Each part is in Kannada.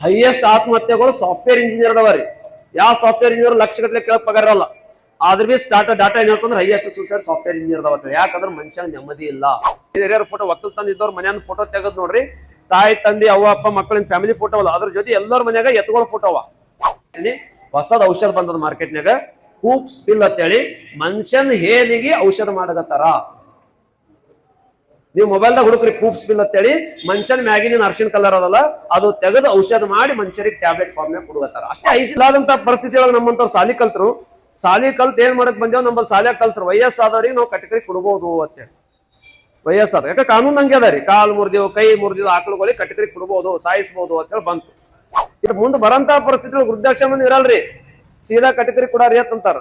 ಹೈಯೆಸ್ಟ್ ಆತ್ಮಹತ್ಯೆಗಳು ಸಾಫ್ಟ್ವೇರ್ ಇಂಜಿನಿಯರ್ ರೀ. ಯಾವ ಸಾಫ್ಟ್ವೇರ್ ಇಂಜಿನಿಯರ್ ಲಕ್ಷ ಗಟ್ಟಲೆ ಕೇಳಕ್ ಪಗಾರ ಇರಲ್ಲ ಸ್ಟಾರ್ಟ್ ಡಾಟಾ ಏನ್ ಹೇಳ್ತಂದ್ರೆ ಹೈಯೆಸ್ಟ್ ಸೂಸೈಡ್ ಸಾಫ್ಟ್ವೇರ್ ಇಂಜಿನಿಯರ್ ಅದಾವ ಯಾಕಂದ್ರೆ ಮನುಷ್ಯ ನೆಮ್ಮದಿ ಇಲ್ಲ. ಹಿರಿಯರ ಫೋಟೋ ಒಕ್ಕಲ್ ತಂದಿದ್ದವ್ರ ಮನೆಯನ್ನ ಫೋಟೋ ತೆಗೆದ್ ನೋಡ್ರಿ. ತಾಯಿ, ತಂದೆ, ಅವ್ವ, ಅಪ್ಪ, ಮಕ್ಕಳಿನ ಫ್ಯಾಮಿಲಿ ಫೋಟೋ ಅಲ್ಲ. ಅದ್ರ ಜೊತೆ ಎಲ್ಲರ ಮನ್ಯಾಗ ಎತ್ತುಗಳ ಫೋಟೋ ಅವ. ಹೊಸದ್ ಔಷಧ ಬಂದದ ಮಾರ್ಕೆಟ್ನಾಗ ಹೂಪ್ ಸ್ಪಿಲ್ ಅಂತೇಳಿ ಮನುಷ್ಯನ್ ಹೇಲಿಗೆ ಔಷಧ ಮಾಡಕತ್ತಾರ. ನೀವು ಮೊಬೈಲ್ದಾಗ ಹುಡುಕ್ರಿ ಕೂಪ್ ಬಿಲ್ ಅಂತೇಳಿ. ಮನುಷ್ಯನ ಮ್ಯಾಗಿನ ಅರ್ಶಿನ ಕಲರ್ ಅದಲ್ಲ, ಅದು ತೆಗೆದು ಔಷಧ ಮಾಡಿ ಮನುಷ್ಯರಿಗೆ ಟ್ಯಾಬ್ಲೆಟ್ ಫಾರ್ಮ್ ನಾಗ ಕೊಡುಗತ್ತಾರ ಅಷ್ಟೇ ಐಸಿಲಾದಂತ ಪರಿಸ್ಥಿತಿ ಒಳಗೆ ನಮ್ಮಂತವ್ರು ಸಾಲಿ ಕಲ್ತರು. ಸಾಲಿ ಕಲ್ತ್ ಏನ್ ಮಾಡಕ್ ಬಂದೇವ್ ನಮ್ಮಲ್ಲಿ ಸಾಲಿಯಾಗ ಕಲ್ತರು ವಯಸ್ಸಾದವ್ರಿಗೆ ನಾವು ಕಟಕರಿ ಕೊಡ್ಬೋದು ಅಂತೇಳಿ. ವಯಸ್ಸಾದ, ಯಾಕೆ ಕಾನೂನು ಹಂಗೆ ಅದ ರೀ. ಕಾಲು ಮುರಿದಿವ್ ಕೈ ಮುರಿದೇವು ಆಕಳುಗಳಿಗೆ ಕಟಕರಿ ಕೊಡ್ಬೋದು, ಸಾಯಿಸ್ಬೋದು ಅಂತೇಳಿ ಬಂತು. ಇದ್ರ ಮುಂದೆ ಬರಂತ ಪರಿಸ್ಥಿತಿ ಒಳಗೆ ವೃದ್ಧಾಶ್ರಮ ಇರಲ್ರಿ. ಸೀದಾ ಕಟಕರಿ ಕೊಡಾರಿ ಅಂತಂತಾರ.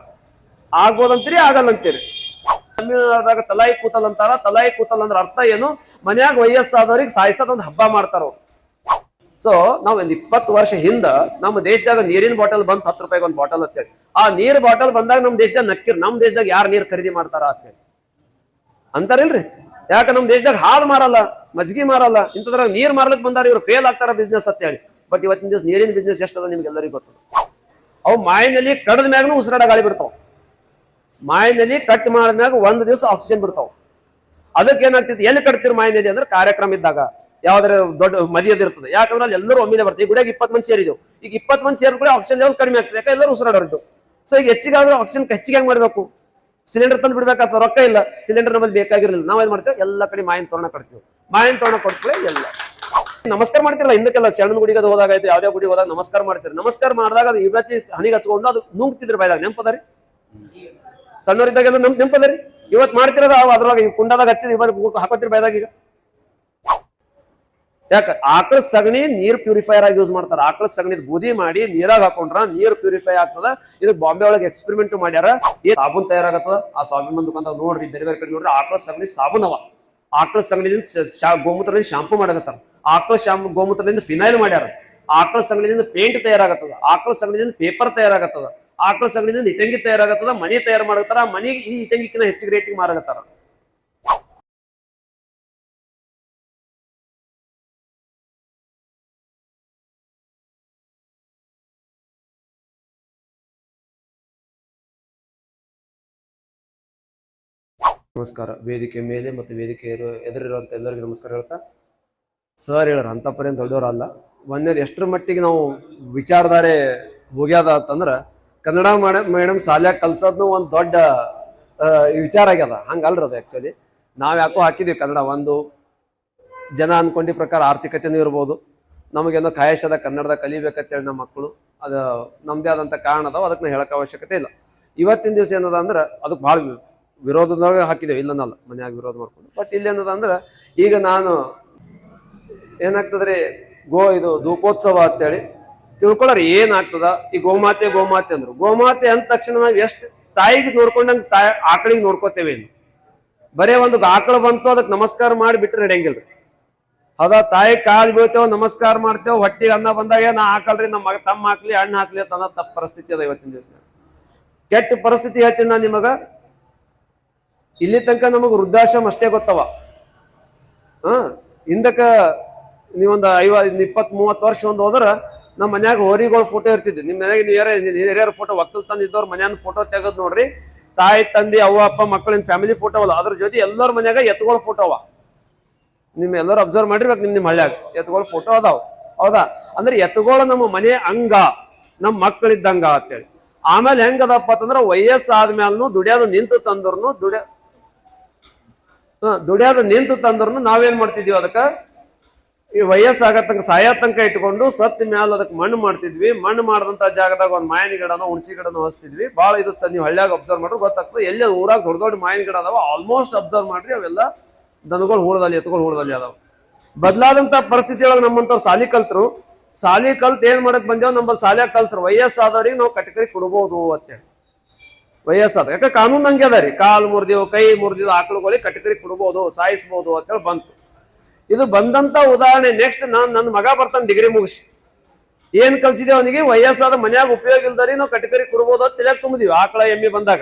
ಆಗ್ಬೋದಂತೀರಿ ಆಗಲ್ಲ ಅಂತೀರಿ ತಮಿಳ್ನಾಡಾಗ ತಲಾಯಿ ಕೂತಲ್ ಅಂತಾರ ತಲಾಯಿ ಕೂತಲ್ ಅಂದ್ರ ಅರ್ಥ ಏನು? ಮನ್ಯಾಗ ವಯಸ್ಸಾದವ್ರಿಗೆ ಸಾಯಿಸೋದ್ ಒಂದು ಹಬ್ಬ ಮಾಡ್ತಾರ ಸೊ ನಾವ್ ಒಂದ್ ಇಪ್ಪತ್ತು ವರ್ಷ ಹಿಂದ ನಮ್ಮ ದೇಶದಾಗ ನೀರಿನ ಬಾಟಲ್ ಬಂದ್ ಹತ್ತು ರೂಪಾಯಿಗೆ ಒಂದು ಬಾಟಲ್ ಅಂತೇಳಿ. ಆ ನೀರ್ ಬಾಟಲ್ ಬಂದಾಗ ನಮ್ ದೇಶದಾಗ ನಕ್ಕಿರ್, ನಮ್ ದೇಶದಾಗ ಯಾರು ನೀರ್ ಖರೀದಿ ಮಾಡ್ತಾರ ಅಂತೇಳಿ. ಅಂತಾರಿಲ್ರಿ ಯಾಕ ನಮ್ ದೇಶದಾಗ ಹಾಲು ಮಾರಲ್ಲ, ಮಜ್ಗಿ ಮಾರಲ್ಲ, ಇಂಥದ್ರಾಗ ನೀರ್ ಮಾರ್ಲಿಕ್ ಬಂದಾರ ಇವ್ರು ಫೇಲ್ ಆಗ್ತಾರ ಬಿಸ್ನೆಸ್ ಅಂತೇಳಿ. ಬಟ್ ಇವತ್ತಿನ ದಿವಸ ನೀರಿನ ಬಿಸ್ನೆಸ್ ಎಷ್ಟದ ನಿಮ್ಗೆಲ್ಲರಿಗೂ ಗೊತ್ತು. ಅವು ಮಾಯಿನಲ್ಲಿ ಕಡದ ಮ್ಯಾಗನು ಉಸಿರಾಡ ಗಾಳಿ ಬಿಡ್ತಾವ. ಮಾಯಿನಲ್ಲಿ ಕಟ್ ಮಾಡಿದ್ಮ್ಯಾಗ ಒಂದು ದಿವಸ ಆಕ್ಸಿಜನ್ ಬಿಡ್ತಾವ. ಅದಕ್ಕೆ ಏನಾಗ್ತಿತ್ತು ಎಲ್ಲಿ ಕಟ್ತಿರ್ ಮಾಯಿನಲ್ಲಿ ಅಂದ್ರೆ ಕಾರ್ಯಕ್ರಮ ಇದ್ದಾಗ. ಯಾವ್ದಾರ ದೊಡ್ಡ ಮದಿಯದಿರ್ತದೆ ಯಾಕಂದ್ರೆ ಅಲ್ಲಿ ಎಲ್ಲರೂ ಒಮ್ಮಿದೆ ಬರ್ತೀವಿ. ಗುಡಿಯಾಗ ಇಪ್ಪತ್ತು ಮಂದಿ ಸೇರಿದೆವು. ಈಗ ಇಪ್ಪತ್ತು ಮಂದಿ ಸೇರಿದ ಕೂಡ ಆಕ್ಸಿಜನ್ ಲೆವೆಲ್ ಕಡಿಮೆ ಆಗ್ತದೆ. ಯಾಕಂದ್ರೆ ಎಲ್ಲರೂ ಉಸಿರಾಡೋರಿದ್ದು ಸೊ ಈಗ ಹೆಚ್ಚಿಗೆ ಆಕ್ಸಿಜನ್ ಹೆಚ್ಚಿಗೆ ಮಾಡಬೇಕು. ಸಿಲಿಂಡರ್ ತಂದು ಬಿಡ್ಬೇಕಾಗ್ತದೆ ರೊಕ್ಕ ಇಲ್ಲ. ಸಿಲಿಂಡರ್ ನಮ್ಮಲ್ಲಿ ಬೇಕಾಗಿರಲಿಲ್ಲ. ನಾವ್ ಏನ್ ಮಾಡ್ತೇವೆ? ಎಲ್ಲ ಕಡೆ ಮಾಯಿನ ತೋರಣ ಕಟ್ತೀವಿ. ಮಾಯಿನ ತೋರಣ ಕೊಟ್ಕೊಳ್ಳಿ ಎಲ್ಲ. ನಮಸ್ಕಾರ ಮಾಡ್ತಿರಲ್ಲ ಹಿಂದಕ್ಕೆಲ್ಲ ಶರಣನ ಗುಡಿಗೆ ಅದು ಹೋದಾಗ ಆಯ್ತು. ಯಾವ್ದೇ ಗುಡಿಗೆ ಹೋದಾಗ ನಮಸ್ಕಾರ ಮಾಡ್ತೀರಿ. ನಮಸ್ಕಾರ ಮಾಡಿದಾಗ ಅದು ಇವತ್ತಿ ಹಣಿಗೆ ಹಚ್ಕೊಂಡು ಅದು ನುಂಗ್ತಿದ್ರು ಬಾಯ್ದಾಗ. ನೆನಪದ ರೀ ಸಣ್ಣವರಿದ್ದಾಗೆಲ್ಲ ನೆಂಪ್ ನೆನಪದ ರೀ ಇವತ್ತು ಮಾಡ್ತಿರೋದು ಅದ್ರೊಳಗೆ ಈ ಕುಂಡದಾಗ ಹಚ್ಚಿದ ಇವತ್ತು ಹಾಕೋತಿರ್ ಬಾಯ್ದಾಗ ಈಗ. ಯಾಕ? ಆಕಳ ಸಗಣಿ ನೀರ್ ಪ್ಯೂರಿಫೈಯರ್ ಆಗಿ ಯೂಸ್ ಮಾಡ್ತಾರ. ಆಕಳ ಸಗಣಿ ಬೂದಿ ಮಾಡಿ ನೀರಾಗ ಹಾಕೊಂಡ್ರ ನೀರ್ ಪ್ಯೂರಿಫೈ ಆಗ್ತದ. ಇದು ಬಾಂಬೆ ಒಳಗೆ ಎಕ್ಸ್ಪೆರಿಮೆಂಟ್ ಮಾಡ್ಯಾರ. ಈ ಸಾಬೂನ್ ತಯಾರಾಗತ್ತದ. ಆ ಸಾಬೂನ್ ಬಂದು ನೋಡ್ರಿ, ಬೇರೆ ಬೇರೆ ಕಡೆ ನೋಡ್ರಿ, ಆಕಳ ಸಗಣಿ ಸಾಬೂನ್ ಅವ. ಆಕಳ ಸಗಣಿಯಿಂದ ಗೋಮೂತ್ರದಿಂದ ಶಾಂಪು ಮಾಡಕತ್ತಾರ. ಆಕಳ ಶಾಂಪು ಗೋಮೂತ್ರದಿಂದ ಫಿನೈಲ್ ಮಾಡ್ಯಾರ. ಆಕಳ ಸಗಣಿಯಿಂದ ಪೇಂಟ್ ತಯಾರಾಗತ್ತದ. ಆಕಳ ಸಗಣಿಯಿಂದ ಪೇಪರ್ ತಯಾರಾಗತ್ತದ. ಆಕಳ ಸಗಣಿದಿಂದ ಇಟಂಗಿ ತಯಾರಾಗತ್ತದ, ಮನಿ ತಯಾರು ಮಾಡತ್ತಾರ ಮನಿಗೆ ಈ ಇಟಂಗಿಕ್ಕಿಂತ ಹೆಚ್ಚಿಗೆ ರೇಟಿಗೆ ಮಾರಾಗತ್ತಾರ. ನಮಸ್ಕಾರ. ವೇದಿಕೆ ಮೇಲೆ ಮತ್ತು ವೇದಿಕೆ ಇರೋ- ಎದುರಿರುವಂತ ಎಲ್ಲರಿಗೂ ನಮಸ್ಕಾರ ಹೇಳ್ತಾ. ಸರ್ ಹೇಳೋರು ಅಂತ ಪರ್ಯಂತ ದೊಡ್ಡವರಲ್ಲ. ಒಂದೇ ಎಷ್ಟರ ಮಟ್ಟಿಗೆ ನಾವು ವಿಚಾರಧಾರೆ ಹೋಗ್ಯಾದ ಅಂತಂದ್ರ ಕನ್ನಡ ಮೇಡಮ್ ಶಾಲ್ಯಾಗ ಕಲ್ಸೋದ್ನು ಒಂದು ದೊಡ್ಡ ವಿಚಾರ ಆಗ್ಯದ. ಹಂಗಲ್ರಿ ಅದು ಆ್ಯಕ್ಚುಲಿ ನಾವು ಯಾಕೋ ಹಾಕಿದ್ದೀವಿ ಕನ್ನಡ ಒಂದು. ಜನ ಅನ್ಕೊಂಡಿ ಪ್ರಕಾರ ಆರ್ಥಿಕತೆನೂ ಇರ್ಬೋದು. ನಮಗೇನೋ ಕಾಯಶದ ಕನ್ನಡದ ಕಲಿಬೇಕಂತೇಳಿ ನಮ್ಮ ಮಕ್ಕಳು. ಅದು ನಮ್ಮದೇ ಆದಂಥ ಕಾರಣ ಅದಾವ, ಅದಕ್ಕೆ ನಾವು ಹೇಳಕ್ ಅವಶ್ಯಕತೆ ಇಲ್ಲ. ಇವತ್ತಿನ ದಿವಸ ಏನದ ಅಂದ್ರೆ ಅದಕ್ಕೆ ಭಾಳ ವಿರೋಧದೊಳಗೆ ಹಾಕಿದ್ದೇವೆ ಇಲ್ಲನಲ್ಲ, ಮನೆಯಾಗ ವಿರೋಧ ಮಾಡ್ಕೊಂಡು. ಬಟ್ ಇಲ್ಲಿ ಏನದ ಅಂದ್ರೆ ಈಗ ನಾನು ಏನಾಗ್ತದ್ರಿ, ಗೋ ಇದು ಧೂಪೋತ್ಸವ ಅಂತೇಳಿ ತಿಳ್ಕೊಳ್ಳೋರು ಏನಾಗ್ತದ? ಈ ಗೋಮಾತೆ ಗೋಮಾತೆ ಅಂದ್ರು. ಗೋಮಾತೆ ಅಂದ ತಕ್ಷಣ ನಾವು ಎಷ್ಟು ತಾಯಿಗೆ ನೋಡ್ಕೊಂಡಂಗ್ ತಾಯಿ ಆಕಳಿಗೆ ನೋಡ್ಕೋತೇವೆ ಬರೇ ಒಂದು ಆಕಳು ಬಂತು ಅದಕ್ಕೆ ನಮಸ್ಕಾರ ಮಾಡಿ ಬಿಟ್ಟರೆ ನಡೆಯಂಗಿಲ್ರಿ. ಅದ ತಾಯಿ ಕಾಲ್ ಬೀಳ್ತೇವ, ನಮಸ್ಕಾರ ಮಾಡ್ತೇವ, ಹೊಟ್ಟಿಗೆ ಅನ್ನ ಬಂದಾಗ ನಾ ಹಾಕಲ್ರಿ ನಮ್ಮ ಮಗ ತಮ್ಮ ಹಾಕ್ಲಿ ಹಣ್ಣು ಹಾಕ್ಲಿ ಅಂತ ಅನ್ನೋ ತಪ್ಪ ಪರಿಸ್ಥಿತಿ ಅದ ಇವತ್ತಿನ ದಿವಸ ಕೆಟ್ಟ ಪರಿಸ್ಥಿತಿ ಹೇಳ್ತೀನಿ ನಾನು ನಿಮಗ. ಇಲ್ಲಿ ತನಕ ನಮಗ ವೃದ್ಧಾಶ್ರಮ ಅಷ್ಟೇ ಗೊತ್ತವ. ಹಾ ಹಿಂದಕ್ಕ ನೀವೊಂದು ಐವ ಇಪ್ಪತ್ ಮೂವತ್ತು ವರ್ಷ ಒಂದು ಹೋದ್ರ ನಮ್ಮ ಮನ್ಯಾಗ ಹೋರಿಗಳ ಫೋಟೋ ಇರ್ತಿದ್ವಿ. ನಿಮ್ಮ ಮನ್ಯಾಗ ಹಿರಿಯರ ಫೋಟೋ ಒಕ್ಕಲ್ ತಂದಿದ್ದವ್ರ ಮನ್ಯಾನ ಫೋಟೋ ತೆಗೆದ್ ನೋಡ್ರಿ. ತಾಯಿ, ತಂದೆ, ಅವ್ವ, ಅಪ್ಪ ಮಕ್ಕಳಿನ ಫ್ಯಾಮಿಲಿ ಫೋಟೋ ಅಲ್ಲ ಅದ್ರ ಜೊತೆ ಎಲ್ಲರ ಮನ್ಯಾಗ ಎತ್ತುಗಳ ಫೋಟೋ ಅವ. ನಿಮ್ ಎಲ್ಲರೂ ಅಬ್ಸರ್ವ್ ಮಾಡಿರ್ಬೇಕು ನಿಮ್ ನಿಮ್ ಹಳ್ಳ್ಯಾಗ. ಎತ್ತುಗಳ ಫೋಟೋ ಅದಾವ. ಹೌದಾ? ಅಂದ್ರೆ ಎತ್ತುಗಳು ನಮ್ಮ ಮನೆ ಅಂಗ ನಮ್ಮ ಮಕ್ಕಳಿದ್ದಂಗ ಅಂತೇಳಿ. ಆಮೇಲೆ ಹೆಂಗದಪ್ಪ ಅಂತಂದ್ರ ವಯಸ್ಸಾದ್ಮೇಲೂ ದುಡಿಯೋದು ನಿಂತು ತಂದ್ರು ದುಡಿಯ ದುಡಿಯೋದು ನಿಂತು ತಂದ್ರು ನಾವೇನ್ ಮಾಡ್ತಿದೀವಿ ಅದಕ್ಕ? ಈ ವಯಸ್ಸಾಗತ್ತಂಕ ಸಾಯ ತನಕ ಇಟ್ಕೊಂಡು ಸತ್ ಮ್ಯಾಲ ಅದಕ್ಕೆ ಮಣ್ಣು ಮಾಡ್ತಿದ್ವಿ. ಮಣ್ಣು ಮಾಡಿದಂತ ಜಾಗದಾಗ ಒಂದು ಮಾಯನ ಗಿಡನೋ, ಹುಣಸಿ ಗಿಡನೋ ಹಚ್ತಿದ್ವಿ. ಭಾಳ ಇದು ನೀವು ಹಳ್ಳಿಯಾಗ ಅಬ್ಸರ್ವ್ ಮಾಡ್ರಿ ಗೊತ್ತಾಗ್ತದೆ. ಎಲ್ಲಿ ಊರಾಗ ದೊಡ್ಡ ದೊಡ್ಡ ಮಾಯನ ಗಿಡ ಅದಾವ ಆಲ್ಮೋಸ್ಟ್ ಅಬ್ಸರ್ವ್ ಮಾಡ್ರಿ ಅವೆಲ್ಲ ದನಗಳು ಹೂಳದಲ್ಲಿ ಎತ್ಕೊಂಡು ಹೂಳದಲ್ಲಿ ಅದಾವ. ಬದಲಾದಂತ ಪರಿಸ್ಥಿತಿ ಒಳಗೆ ನಮ್ಮಂತವ್ರು ಸಾಲಿ ಕಲ್ತರು. ಸಾಲಿ ಕಲ್ತ್ ಏನ್ ಮಾಡಕ್ ಬಂದೇವ್ ನಮ್ಮಲ್ಲಿ ಸಾಲಿಯಾಗ ಕಲ್ಸ್ರು. ವಯಸ್ಸಾದವ್ರಿಗೆ ನಾವು ಕಟಕರಿ ಕೊಡ್ಬೋದು ಅಂತೇಳಿ. ವಯಸ್ಸಾದ, ಯಾಕೆ ಕಾನೂನು ಹಂಗೆ ಅದ ರೀ. ಕಾಲು ಮುರಿದೇವು, ಕೈ ಮುರಿದಿವ್ ಆಕಳುಗಳಿಗೆ ಕಟಕರಿ ಕೊಡ್ಬೋದು, ಸಾಯಿಸ್ಬೋದು ಅಂತೇಳಿ ಬಂತು. ಇದು ಬಂದಂತ ಉದಾಹರಣೆ. ನೆಕ್ಸ್ಟ್ ನಾನು ನನ್ನ ಮಗ ಬರ್ತಾನೆ ಡಿಗ್ರಿ ಮುಗಿಸಿ. ಏನ್ ಕಲ್ಸಿದೆ ಅವನಿಗೆ? ವಯಸ್ಸಾದ ಮನ್ಯಾಗ ಉಪಯೋಗ ಇಲ್ದರಿ ನಾವು ಕಟಕರಿ ಕೊಡ್ಬೋದು ಅಂತ ತಿಳಿಯಾಕ ತುಂಬಿದೀವಿ ಆಕಳ ಎಮ್ಮಿ ಬಂದಾಗ.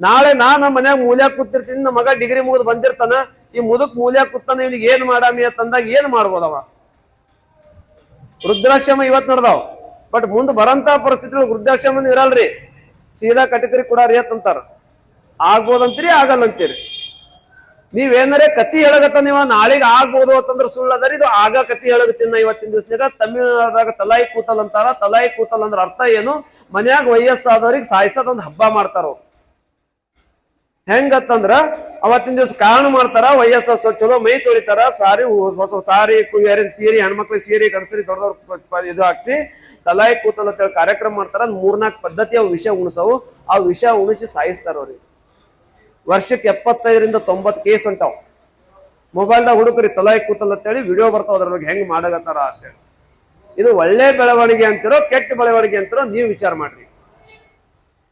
ನಾಳೆ ನಾ ನಮ್ಮ ಮನ್ಯಾಗ ಮೂಲ್ಯಾಗ ಕೂತಿರ್ತೀನಿ ನಮ್ಮ ಮಗ ಡಿಗ್ರಿ ಮುಗಿದು ಬಂದಿರ್ತಾನ, ಈ ಮುದುಕ್ ಮೂಲ್ಯಾಗ ಕೂತಾನ, ಇವನಿಗೆ ಏನ್ ಮಾಡಾಮಿ ಅಂತಂದಾಗ ಏನ್ ಮಾಡ್ಬೋದವ ವೃದ್ಧಾಶ್ರಮ ಇವತ್ ನಡ್ದಾವ್. ಬಟ್ ಮುಂದ್ ಬರಂತ ಪರಿಸ್ಥಿತಿ ವೃದ್ಧಾಶ್ರಮ ಇರಲ್ರಿ. ಸೀದಾ ಕಟಕರಿ ಕೊಡಾರಿ ಅಂತಂತಾರ ಆಗ್ಬೋದಂತೀರಿ, ಆಗಲ್ಲಂತೀರಿ? ನೀವೇನರೇ ಕತಿ ಹೇಳಗತ್ತ ನೀವ, ನಾಳೆಗೆ ಆಗ್ಬೋದು ಅಂತಂದ್ರ ಸುಳ್ಳು ಅದರಿ ಇದು ಆಗ ಕತಿ ಹೇಳಗತ್ತಿನ ಇವತ್ತಿನ ದಿವಸನಾಗ ತಮಿಳುನಾಡದಾಗ ತಲಾಯಿ ಕೂತಲ್ ಅಂತಾರ. ತಲಾಯಿ ಕೂತಲ್ ಅಂದ್ರ ಅರ್ಥ ಏನು? ಮನ್ಯಾಗ ವಯಸ್ಸಾದವ್ರಿಗೆ ಸಾಯಿಸೋದೊಂದು ಹಬ್ಬ ಮಾಡ್ತಾರ. ಹೆಂಗತ್ತಂದ್ರ ಅವತ್ತಿನ ದಿವಸ ಕಾರಣ ಮಾಡ್ತಾರ, ವಯಸ್ಸ ಚಲೋ ಮೈ ತೊಳಿತಾರ, ಸಾರಿ ಹೊಸ ಸಾರಿ ಕುಯ್ಯಾರಿನ ಸೀರೆ, ಹೆಣ್ಮಕ್ಳಿಗೆ ಸೀರೆ ಗಣಸರಿ ದೊಡ್ಡದವ್ರ ಇದು ಹಾಕ್ಸಿ ತಲಾಯಿ ಕೂತಲ್ ಅಂತೇಳಿ ಕಾರ್ಯಕ್ರಮ ಮಾಡ್ತಾರ. ಮೂರ್ನಾಲ್ಕು ಪದ್ಧತಿ ಅವು ವಿಷ ಉಣಿಸವು. ಆ ವಿಷ ಉಣಿಸಿ ಸಾಯಿಸ್ತಾರ ಅವ್ರಿಗೆ. ವರ್ಷಕ್ಕೆ ಎಪ್ಪತ್ತೈದರಿಂದ ತೊಂಬತ್ತು ಕೇಸ್ ಹೊಂಟಾವ್ ಮೊಬೈಲ್ದಾಗ ಹುಡುಕರಿ, ತಲಾಯಿ ಕೂತಲ್ಲ ಅಂತೇಳಿ ವಿಡಿಯೋ ಬರ್ತಾವ ಅದ್ರ ಬಗ್ಗೆ ಹೆಂಗ್ ಮಾಡಗತ್ತಾರ ಅಂತೇಳಿ. ಇದು ಒಳ್ಳೆ ಬೆಳವಣಿಗೆ ಅಂತಿರೋ, ಕೆಟ್ಟ ಬೆಳವಣಿಗೆ ಅಂತಿರೋ ನೀವು ವಿಚಾರ ಮಾಡ್ರಿ.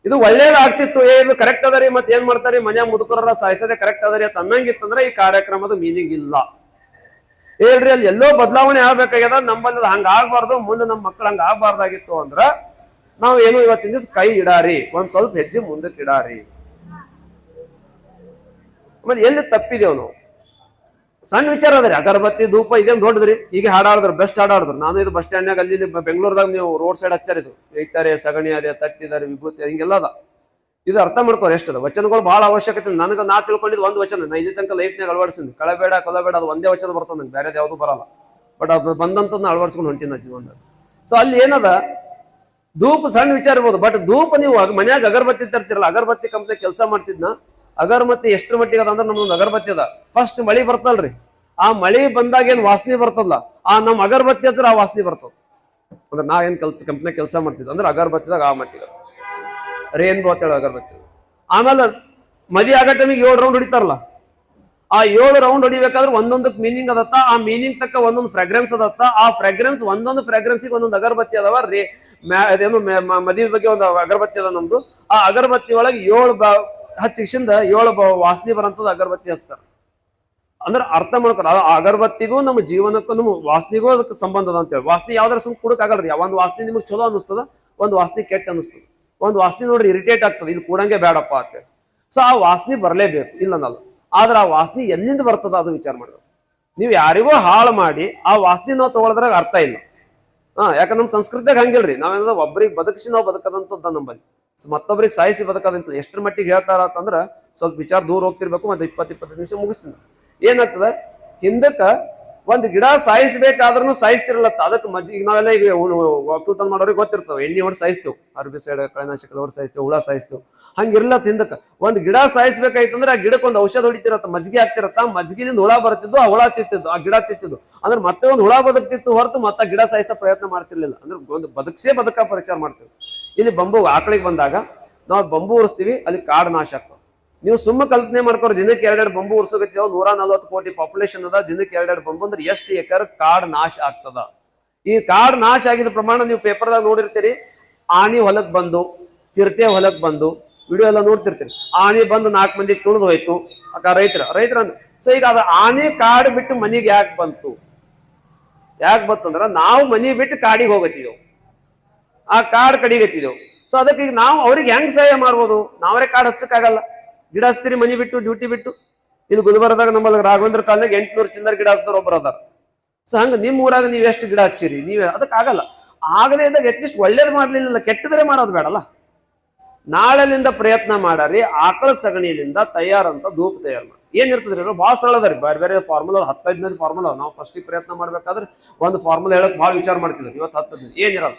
ಇದು ಒಳ್ಳೇದಾಗ್ತಿತ್ತು ಏ, ಇದು ಕರೆಕ್ಟ್ ಅದರಿ ಮತ್ತೆ ಏನ್ ಮಾಡ್ತಾರಿ? ಮನ್ಯಾಗ ಮುದುಕರ ಸಾಯಿಸದೆ ಕರೆಕ್ಟ್ ಅದರಿ ಅಂತ ಅನ್ನಂಗಿತ್ತಂದ್ರೆ ಈ ಕಾರ್ಯಕ್ರಮದ ಮೀನಿಂಗ್ ಇಲ್ಲ. ಹೇಳ್ರಿ, ಅಲ್ಲಿ ಎಲ್ಲೋ ಬದಲಾವಣೆ ಆಗ್ಬೇಕಾಗ್ಯದ ನಮ್ಮಲ್ಲಿ ಹಂಗ ಆಗ್ಬಾರ್ದು, ಮುಂದೆ ನಮ್ಮ ಮಕ್ಳು ಹಂಗ ಆಗ್ಬಾರ್ದಾಗಿತ್ತು ಅಂದ್ರ ನಾವು ಏನು ಇವತ್ತಿನ ದಿವಸ ಕೈ ಇಡಾರಿ, ಒಂದ್ ಸ್ವಲ್ಪ ಹೆಜ್ಜೆ ಮುಂದಕ್ಕೆ ಇಡಾರಿ. ಆಮೇಲೆ ಎಲ್ಲಿ ತಪ್ಪಿದೆ ನಾವು ಸಣ್ಣ ವಿಚಾರ ಅದ್ರಿ ಅಗರಬತ್ತಿ, ಧೂಪ ಇದೇನ್ ದೊಡ್ಡದ್ರಿ ಈಗ ಹಾಡಾಡಿದ್ರು, ಬೆಸ್ಟ್ ಹಾಡಾಡಿದ್ರು. ನಾನು ಇದು ಬಸ್ ಸ್ಟ್ಯಾಂಡ್ನಾಗ ಅಲ್ಲಿ ಬೆಂಗಳೂರದಾಗ ನೀವು ರೋಡ್ ಸೈಡ್ ಹಚ್ಚಾರಿದು ಇಟ್ಟಾರೆ ಸಗಣಿ ಅದೇ, ತಟ್ಟಿದ್ದಾರೆ, ವಿಭೂತಿ ಹಿಂಗೆಲ್ಲ ಅದ. ಇದು ಅರ್ಥ ಮಾಡ್ಕೋರಿ ಎಷ್ಟದ ವಚನಗಳು ಬಹಳ ಅವಶ್ಯಕತೆ ನನಗೆ ನಾ ತಿಳ್ಕೊಂಡಿದ್ದು ಒಂದು ವಚನ. ನಾ ಇಲ್ಲಿ ತನಕ ಲೈಫ್ನಾಗ ಅಳವಡಿಸಿನಿ. ಕಳಬೇಡ ಕೊಲಬೇಡ ಅದು ಒಂದೇ ವಚನ ಬರ್ತದೆ ನಂಗೆ. ಬೇರೆ ಯಾವುದು ಬರಲ್ಲ. ಬಟ್ ಅದು ಬಂದಂತದ್ನ ಅಳವಡಿಸ್ಕೊಂಡು ಹೊಂಟಿನ ಜೀವನ ಸೊ ಅಲ್ಲಿ ಏನದ? ಧೂಪ ಸಣ್ಣ ವಿಚಾರ ಇರ್ಬೋದು. ಬಟ್ ಧೂಪ ನೀವು ಮನ್ಯಾಗ ಅಗರಬತ್ತಿ ತರ್ತಿರಲ್ಲ, ಅಗರಬತ್ತಿ ಕಂಪ್ನಿ ಕೆಲಸ ಮಾಡ್ತಿದ್ನ ಅಗರಬತ್ತಿ ಎಷ್ಟು ಮಟ್ಟಿಗೆ ಅದ ಅಂದ್ರೆ ನಮ್ದೊಂದು ಅಗರಬತ್ತಿ ಅದ. ಫಸ್ಟ್ ಮಳಿ ಬರ್ತಲ್ರಿ ಆ ಮಳಿ ಬಂದಾಗ ಏನ್ ವಾಸನೆ ಬರ್ತದಲ್ಲ ಆ ನಮ್ ಅಗರಬತ್ತಿ ಹತ್ರ ಆ ವಾಸನೆ ಬರ್ತದ. ಅಂದ್ರೆ ನಾ ಏನ್ ಕೆಲ್ಸ ಕಂಪ್ನಿ ಕೆಲಸ ಮಾಡ್ತಿದ್ದೆ ಅಂದ್ರೆ ಅಗರಬತ್ತಿದಾಗ ಆ ಮಟ್ಟಿಗೆ. ರೇನ್ ಅಂತೇಳಿ ಅಗರಬತ್ತಿ ಆಮೇಲೆ ಮದಿ ಆಗೋ ಟೈಮಿಗೆ ಏಳು ರೌಂಡ್ ಹೊಡಿತಾರಲ್ಲ. ಆ ಏಳು ರೌಂಡ್ ಹೊಡಿಬೇಕಾದ್ರೆ ಒಂದೊಂದಕ್ಕೆ ಮೀನಿಂಗ್ ಅದತ್ತ. ಆ ಮೀನಿಂಗ್ ತಕ್ಕ ಒಂದೊಂದು ಫ್ರಾಗ್ರೆನ್ಸ್ ಅದತ್ತ. ಆ ಫ್ರಾಗ್ರೆನ್ಸ್ ಒಂದೊಂದು ಫ್ರಾಗ್ರೆನ್ಸಿಗೆ ಒಂದೊಂದು ಅಗರಬತ್ತಿ ಅದಾವ. ರೇ ಅದೇನು ಮ್ಯಾ- ಮ- ಮದುವೆ ಬಗ್ಗೆ ಒಂದು ಅಗರಬತ್ತಿ ಅದ ನಮ್ದು. ಆ ಅಗರಬತ್ತಿ ಒಳಗೆ ಏಳು ಬ ಹಚ್ಚಿಸಿಂದ ಏಳು ವಾಸನೆ ಬರಂತದ ಅಗರಬತ್ತಿ ಹಚ್ತಾರ. ಅಂದ್ರೆ ಅರ್ಥ ಮಾಡ್ಕೊಳ ಆ ಅಗರಬತ್ತಿಗೂ ನಮ್ಮ ಜೀವನಕ್ಕೂ ನಮ್ಮ ವಾಸನೆಗೂ ಅದಕ್ಕೆ ಸಂಬಂಧ ಅದ ಅಂತೇಳಿ. ವಾಸನೆ ಯಾವ್ದಾರ ಸುಮ್ ಆಗಲ್ರಿ. ಒಂದ್ ವಾಸನೆ ನಿಮಗೆ ಚಲೋ ಅನಿಸ್ತದ ಒಂದ್ ವಾಸನೆ ಕೆಟ್ಟ ಅನಿಸ್ತದ ಒಂದ್ ವಾಸನೆ ನೋಡ್ರಿ ಇರಿಟೇಟ್ ಆಗ್ತದೆ, ಇಲ್ಲಿ ಕೂಡಂಗೆ ಬೇಡಪ್ಪ ಅಂತೇಳಿ. ಸೊ ಆ ವಾಸನೆ ಬರಲೇಬೇಕು, ಇಲ್ಲ ಅನ್ನಲ್ಲ. ಆದ್ರೆ ಆ ವಾಸನೆ ಎಲ್ಲಿಂದ ಬರ್ತದ ಅದು ವಿಚಾರ ಮಾಡಿದ್ರು ನೀವು ಯಾರಿಗೋ ಹಾಳು ಮಾಡಿ ಆ ವಾಸನೆ ನಾವು ತಗೊಳದ್ರಾಗ ಅರ್ಥ ಇಲ್ಲ. ಹಾ, ಯಾಕಂದ್ರೆ ನಮ್ಮ ಸಂಸ್ಕೃತಿಯಾಗ ಹಂಗಿಲ್ರಿ. ನಾವೇನಾದ್ರು ಒಬ್ರಿಗೆ ಬದುಕಿಸಿ ನಾವು ಬದಕದಂತ ಸೊ ಮತ್ತೊಬ್ರಿಗೆ ಸಾಯಿಸಿ ಬದುಕದಂತ ಎಷ್ಟರ ಮಟ್ಟಿಗೆ ಹೇಳ್ತಾರ ಅಂತಂದ್ರೆ ಸ್ವಲ್ಪ ವಿಚಾರ ದೂರ ಹೋಗ್ತಿರ್ಬೇಕು, ಮತ್ತೆ ಇಪ್ಪತ್ತು ಇಪ್ಪತ್ತು ನಿಮಿಷ ಮುಗಿಸ್ತೀನಿ. ಏನಾಗ್ತದ? ಹಿಂದಕ್ಕ ಒಂದ್ ಗಿಡ ಸಾಯಿಸ್ಬೇಕಾದ್ರೂ ಸಾಯಿಸ್ತಿರಲತ್ತ ಅದಕ್ಕೆ ಮಜ್ಜಿ ನಾವೆಲ್ಲ ಈಗ ಒಕ್ಕಲ್ತನ ಮಾಡೋರಿಗೆ ಗೊತ್ತಿರ್ತವೆ ಎಣ್ಣೆ ಹೊಡ್ ಸಾಯಿಸ್ತೇವೆ. ಅರ್ಬಿ ಸೈಡ್ ಕಳೆನಾಶಕ ಹೊಡ್ ಸಾಯಿಸ್ತೇವೆ, ಹುಳ ಸಾಯಿಸ್ತೇವೆ. ಹಂಗಿರ್ಲತ್ತ ತಿಂದಕ್ಕೆ ಒಂದು ಗಿಡ ಸಾಯಿಸ್ಬೇಕಾಯ್ತಂದ್ರೆ ಆ ಗಿಡಕ್ಕೆ ಒಂದು ಔಷಧ ಹೊಡಿತಿರತ್ತ, ಮಜ್ಜಿಗೆ ಆಗ್ತಿರತ್ತ ಮಜ್ಜಿಗಿನಿಂದ ಹುಳ ಬರ್ತಿದ್ದು, ಆ ಹುಳ ತಿತ್ತಿದ್ದು, ಆ ಗಿಡ ತಿತ್ತಿದ್ದು. ಅಂದ್ರೆ ಮತ್ತೆ ಒಂದು ಹುಳ ಬದುಕ್ತಿತ್ತು ಹೊರತು ಮತ್ತೆ ಗಿಡ ಸಾಯಿಸೋ ಪ್ರಯತ್ನ ಮಾಡ್ತಿರ್ಲಿಲ್ಲ. ಅಂದ್ರೆ ಒಂದು ಬದುಕ್ಸೇ ಬದುಕ ಪರಿಚಾರ ಮಾಡ್ತೇವೆ. ಇಲ್ಲಿ ಬಂಬು ಆಕಳಿಗೆ ಬಂದಾಗ, ನಾವು ಬಂಬು ಉರಿಸ್ತೀವಿ, ಅಲ್ಲಿ ಕಾಡು ನಾಶ ಆಗ್ತದೆ ನೀವು ಸುಮ್ಮ ಕಲ್ಪನೆ ಮಾಡ್ಕೋರಿ, ದಿನಕ್ಕೆ ಎರಡೆರಡು ಬಂಬು ಉರ್ಸೋಗತ್ತೀವ ನೂರ ನಲ್ವತ್ತು ಕೋಟಿ ಪಾಪ್ಯುಲೇಷನ್ ಅದ, ದಿನಕ್ಕೆ ಎರಡೆರಡು ಬಂಬು ಅಂದ್ರೆ ಎಷ್ಟು ಎಕರ್ ಕಾಡ್ ನಾಶ ಆಗ್ತದ? ಈ ಕಾಡ್ ನಾಶ ಆಗಿದ ಪ್ರಮಾಣ ನೀವು ಪೇಪರ್ದಾಗ ನೋಡಿರ್ತೀರಿ ಆನಿ ಹೊಲಕ್ ಬಂದು, ಚಿರತೆ ಹೊಲಕ್ ಬಂದು, ವಿಡಿಯೋ ಎಲ್ಲ ನೋಡ್ತಿರ್ತೀರಿ. ಆನಿ ಬಂದು ನಾಲ್ಕು ಮಂದಿ ತುಳಿದು ಹೋಯ್ತು. ಅಕ್ಕ ರೈತರ ರೈತರ ಸೊ ಈಗ ಅದು ಆನೆ ಕಾಡ್ ಬಿಟ್ಟು ಮನಿಗೆ ಯಾಕೆ ಬಂತು? ಯಾಕೆ ಬಂತಂದ್ರ ನಾವು ಮನಿ ಬಿಟ್ಟು ಕಾಡಿಗೆ ಹೋಗತ್ತಿದ್ದೆವು ಆ ಕಾಡ್ ಕಡಿಗತ್ತಿದೆವು. ಸೊ ಅದಕ್ಕೆ ಈಗ ನಾವು ಅವ್ರಿಗೆ ಹೆಂಗ್ ಸಹಾಯ ಮಾಡ್ಬೋದು? ನಾವರೇ ಕಾಡ್ ಹಚ್ಚಕ್ಕಾಗಲ್ಲ. ಗಿಡ ಹಚ್ತೀರಿ ಮನಿ ಬಿಟ್ಟು ಡ್ಯೂಟಿ ಬಿಟ್ಟು. ಇದು ಗುಲ್ಬರ್ಗದಾಗ ನಮ್ಮಲ್ಲಿ ರಾಘವೇಂದ್ರ ಕಾಲದಾಗ ಎಂಟ್ನೂರು ಚಿಲ್ಲರ್ ಗಿಡ ಹಚ್ತಾರ ಒಬ್ಬರು ಅದಾರ. ಸೊ ಹಂಗ ನಿಮ್ ಊರಾಗ ನೀವ್ ಎಷ್ಟು ಗಿಡ ಹಚ್ಚಿರಿ? ನೀವೇ ಅದಕ್ಕೆ ಆಗಲ್ಲ. ಆಗದೇ ಇದ್ದಾಗ ಅಟ್ಲೀಸ್ಟ್ ಒಳ್ಳೇದು ಮಾಡ್ಲಿಲ್ಲ, ಕೆಟ್ಟದ್ರೆ ಮಾಡೋದು ಬೇಡಲ್ಲ. ನಾಳೆಲಿಂದ ಪ್ರಯತ್ನ ಮಾಡಾರಿ, ಆಕಳ ಸಗಣಿಯಿಂದ ತಯಾರಂತ ಧೂಪ ತಯಾರು ಮಾಡಿ. ಏನಿರ್ತದ್ರಿ ಅದ್ರಲ್ಲಿ ಭಾಳ ಸರಳ ಅದ ರೀ. ಬೇರೆ ಬೇರೆ ಫಾರ್ಮುಲಾ ಹತ್ತೈದನೇದು ಫಾರ್ಮುಲಾ ನಾವು ಫಸ್ಟ್ ಪ್ರಯತ್ನ ಮಾಡ್ಬೇಕಾದ್ರೆ ಒಂದು ಫಾರ್ಮುಲಾ ಹೇಳಕ್ ಭಾಳ ವಿಚಾರ ಮಾಡ್ತಿದ್ರು ಇವತ್ತು ಹತ್ತದ ಏನಿರಲ್ಲ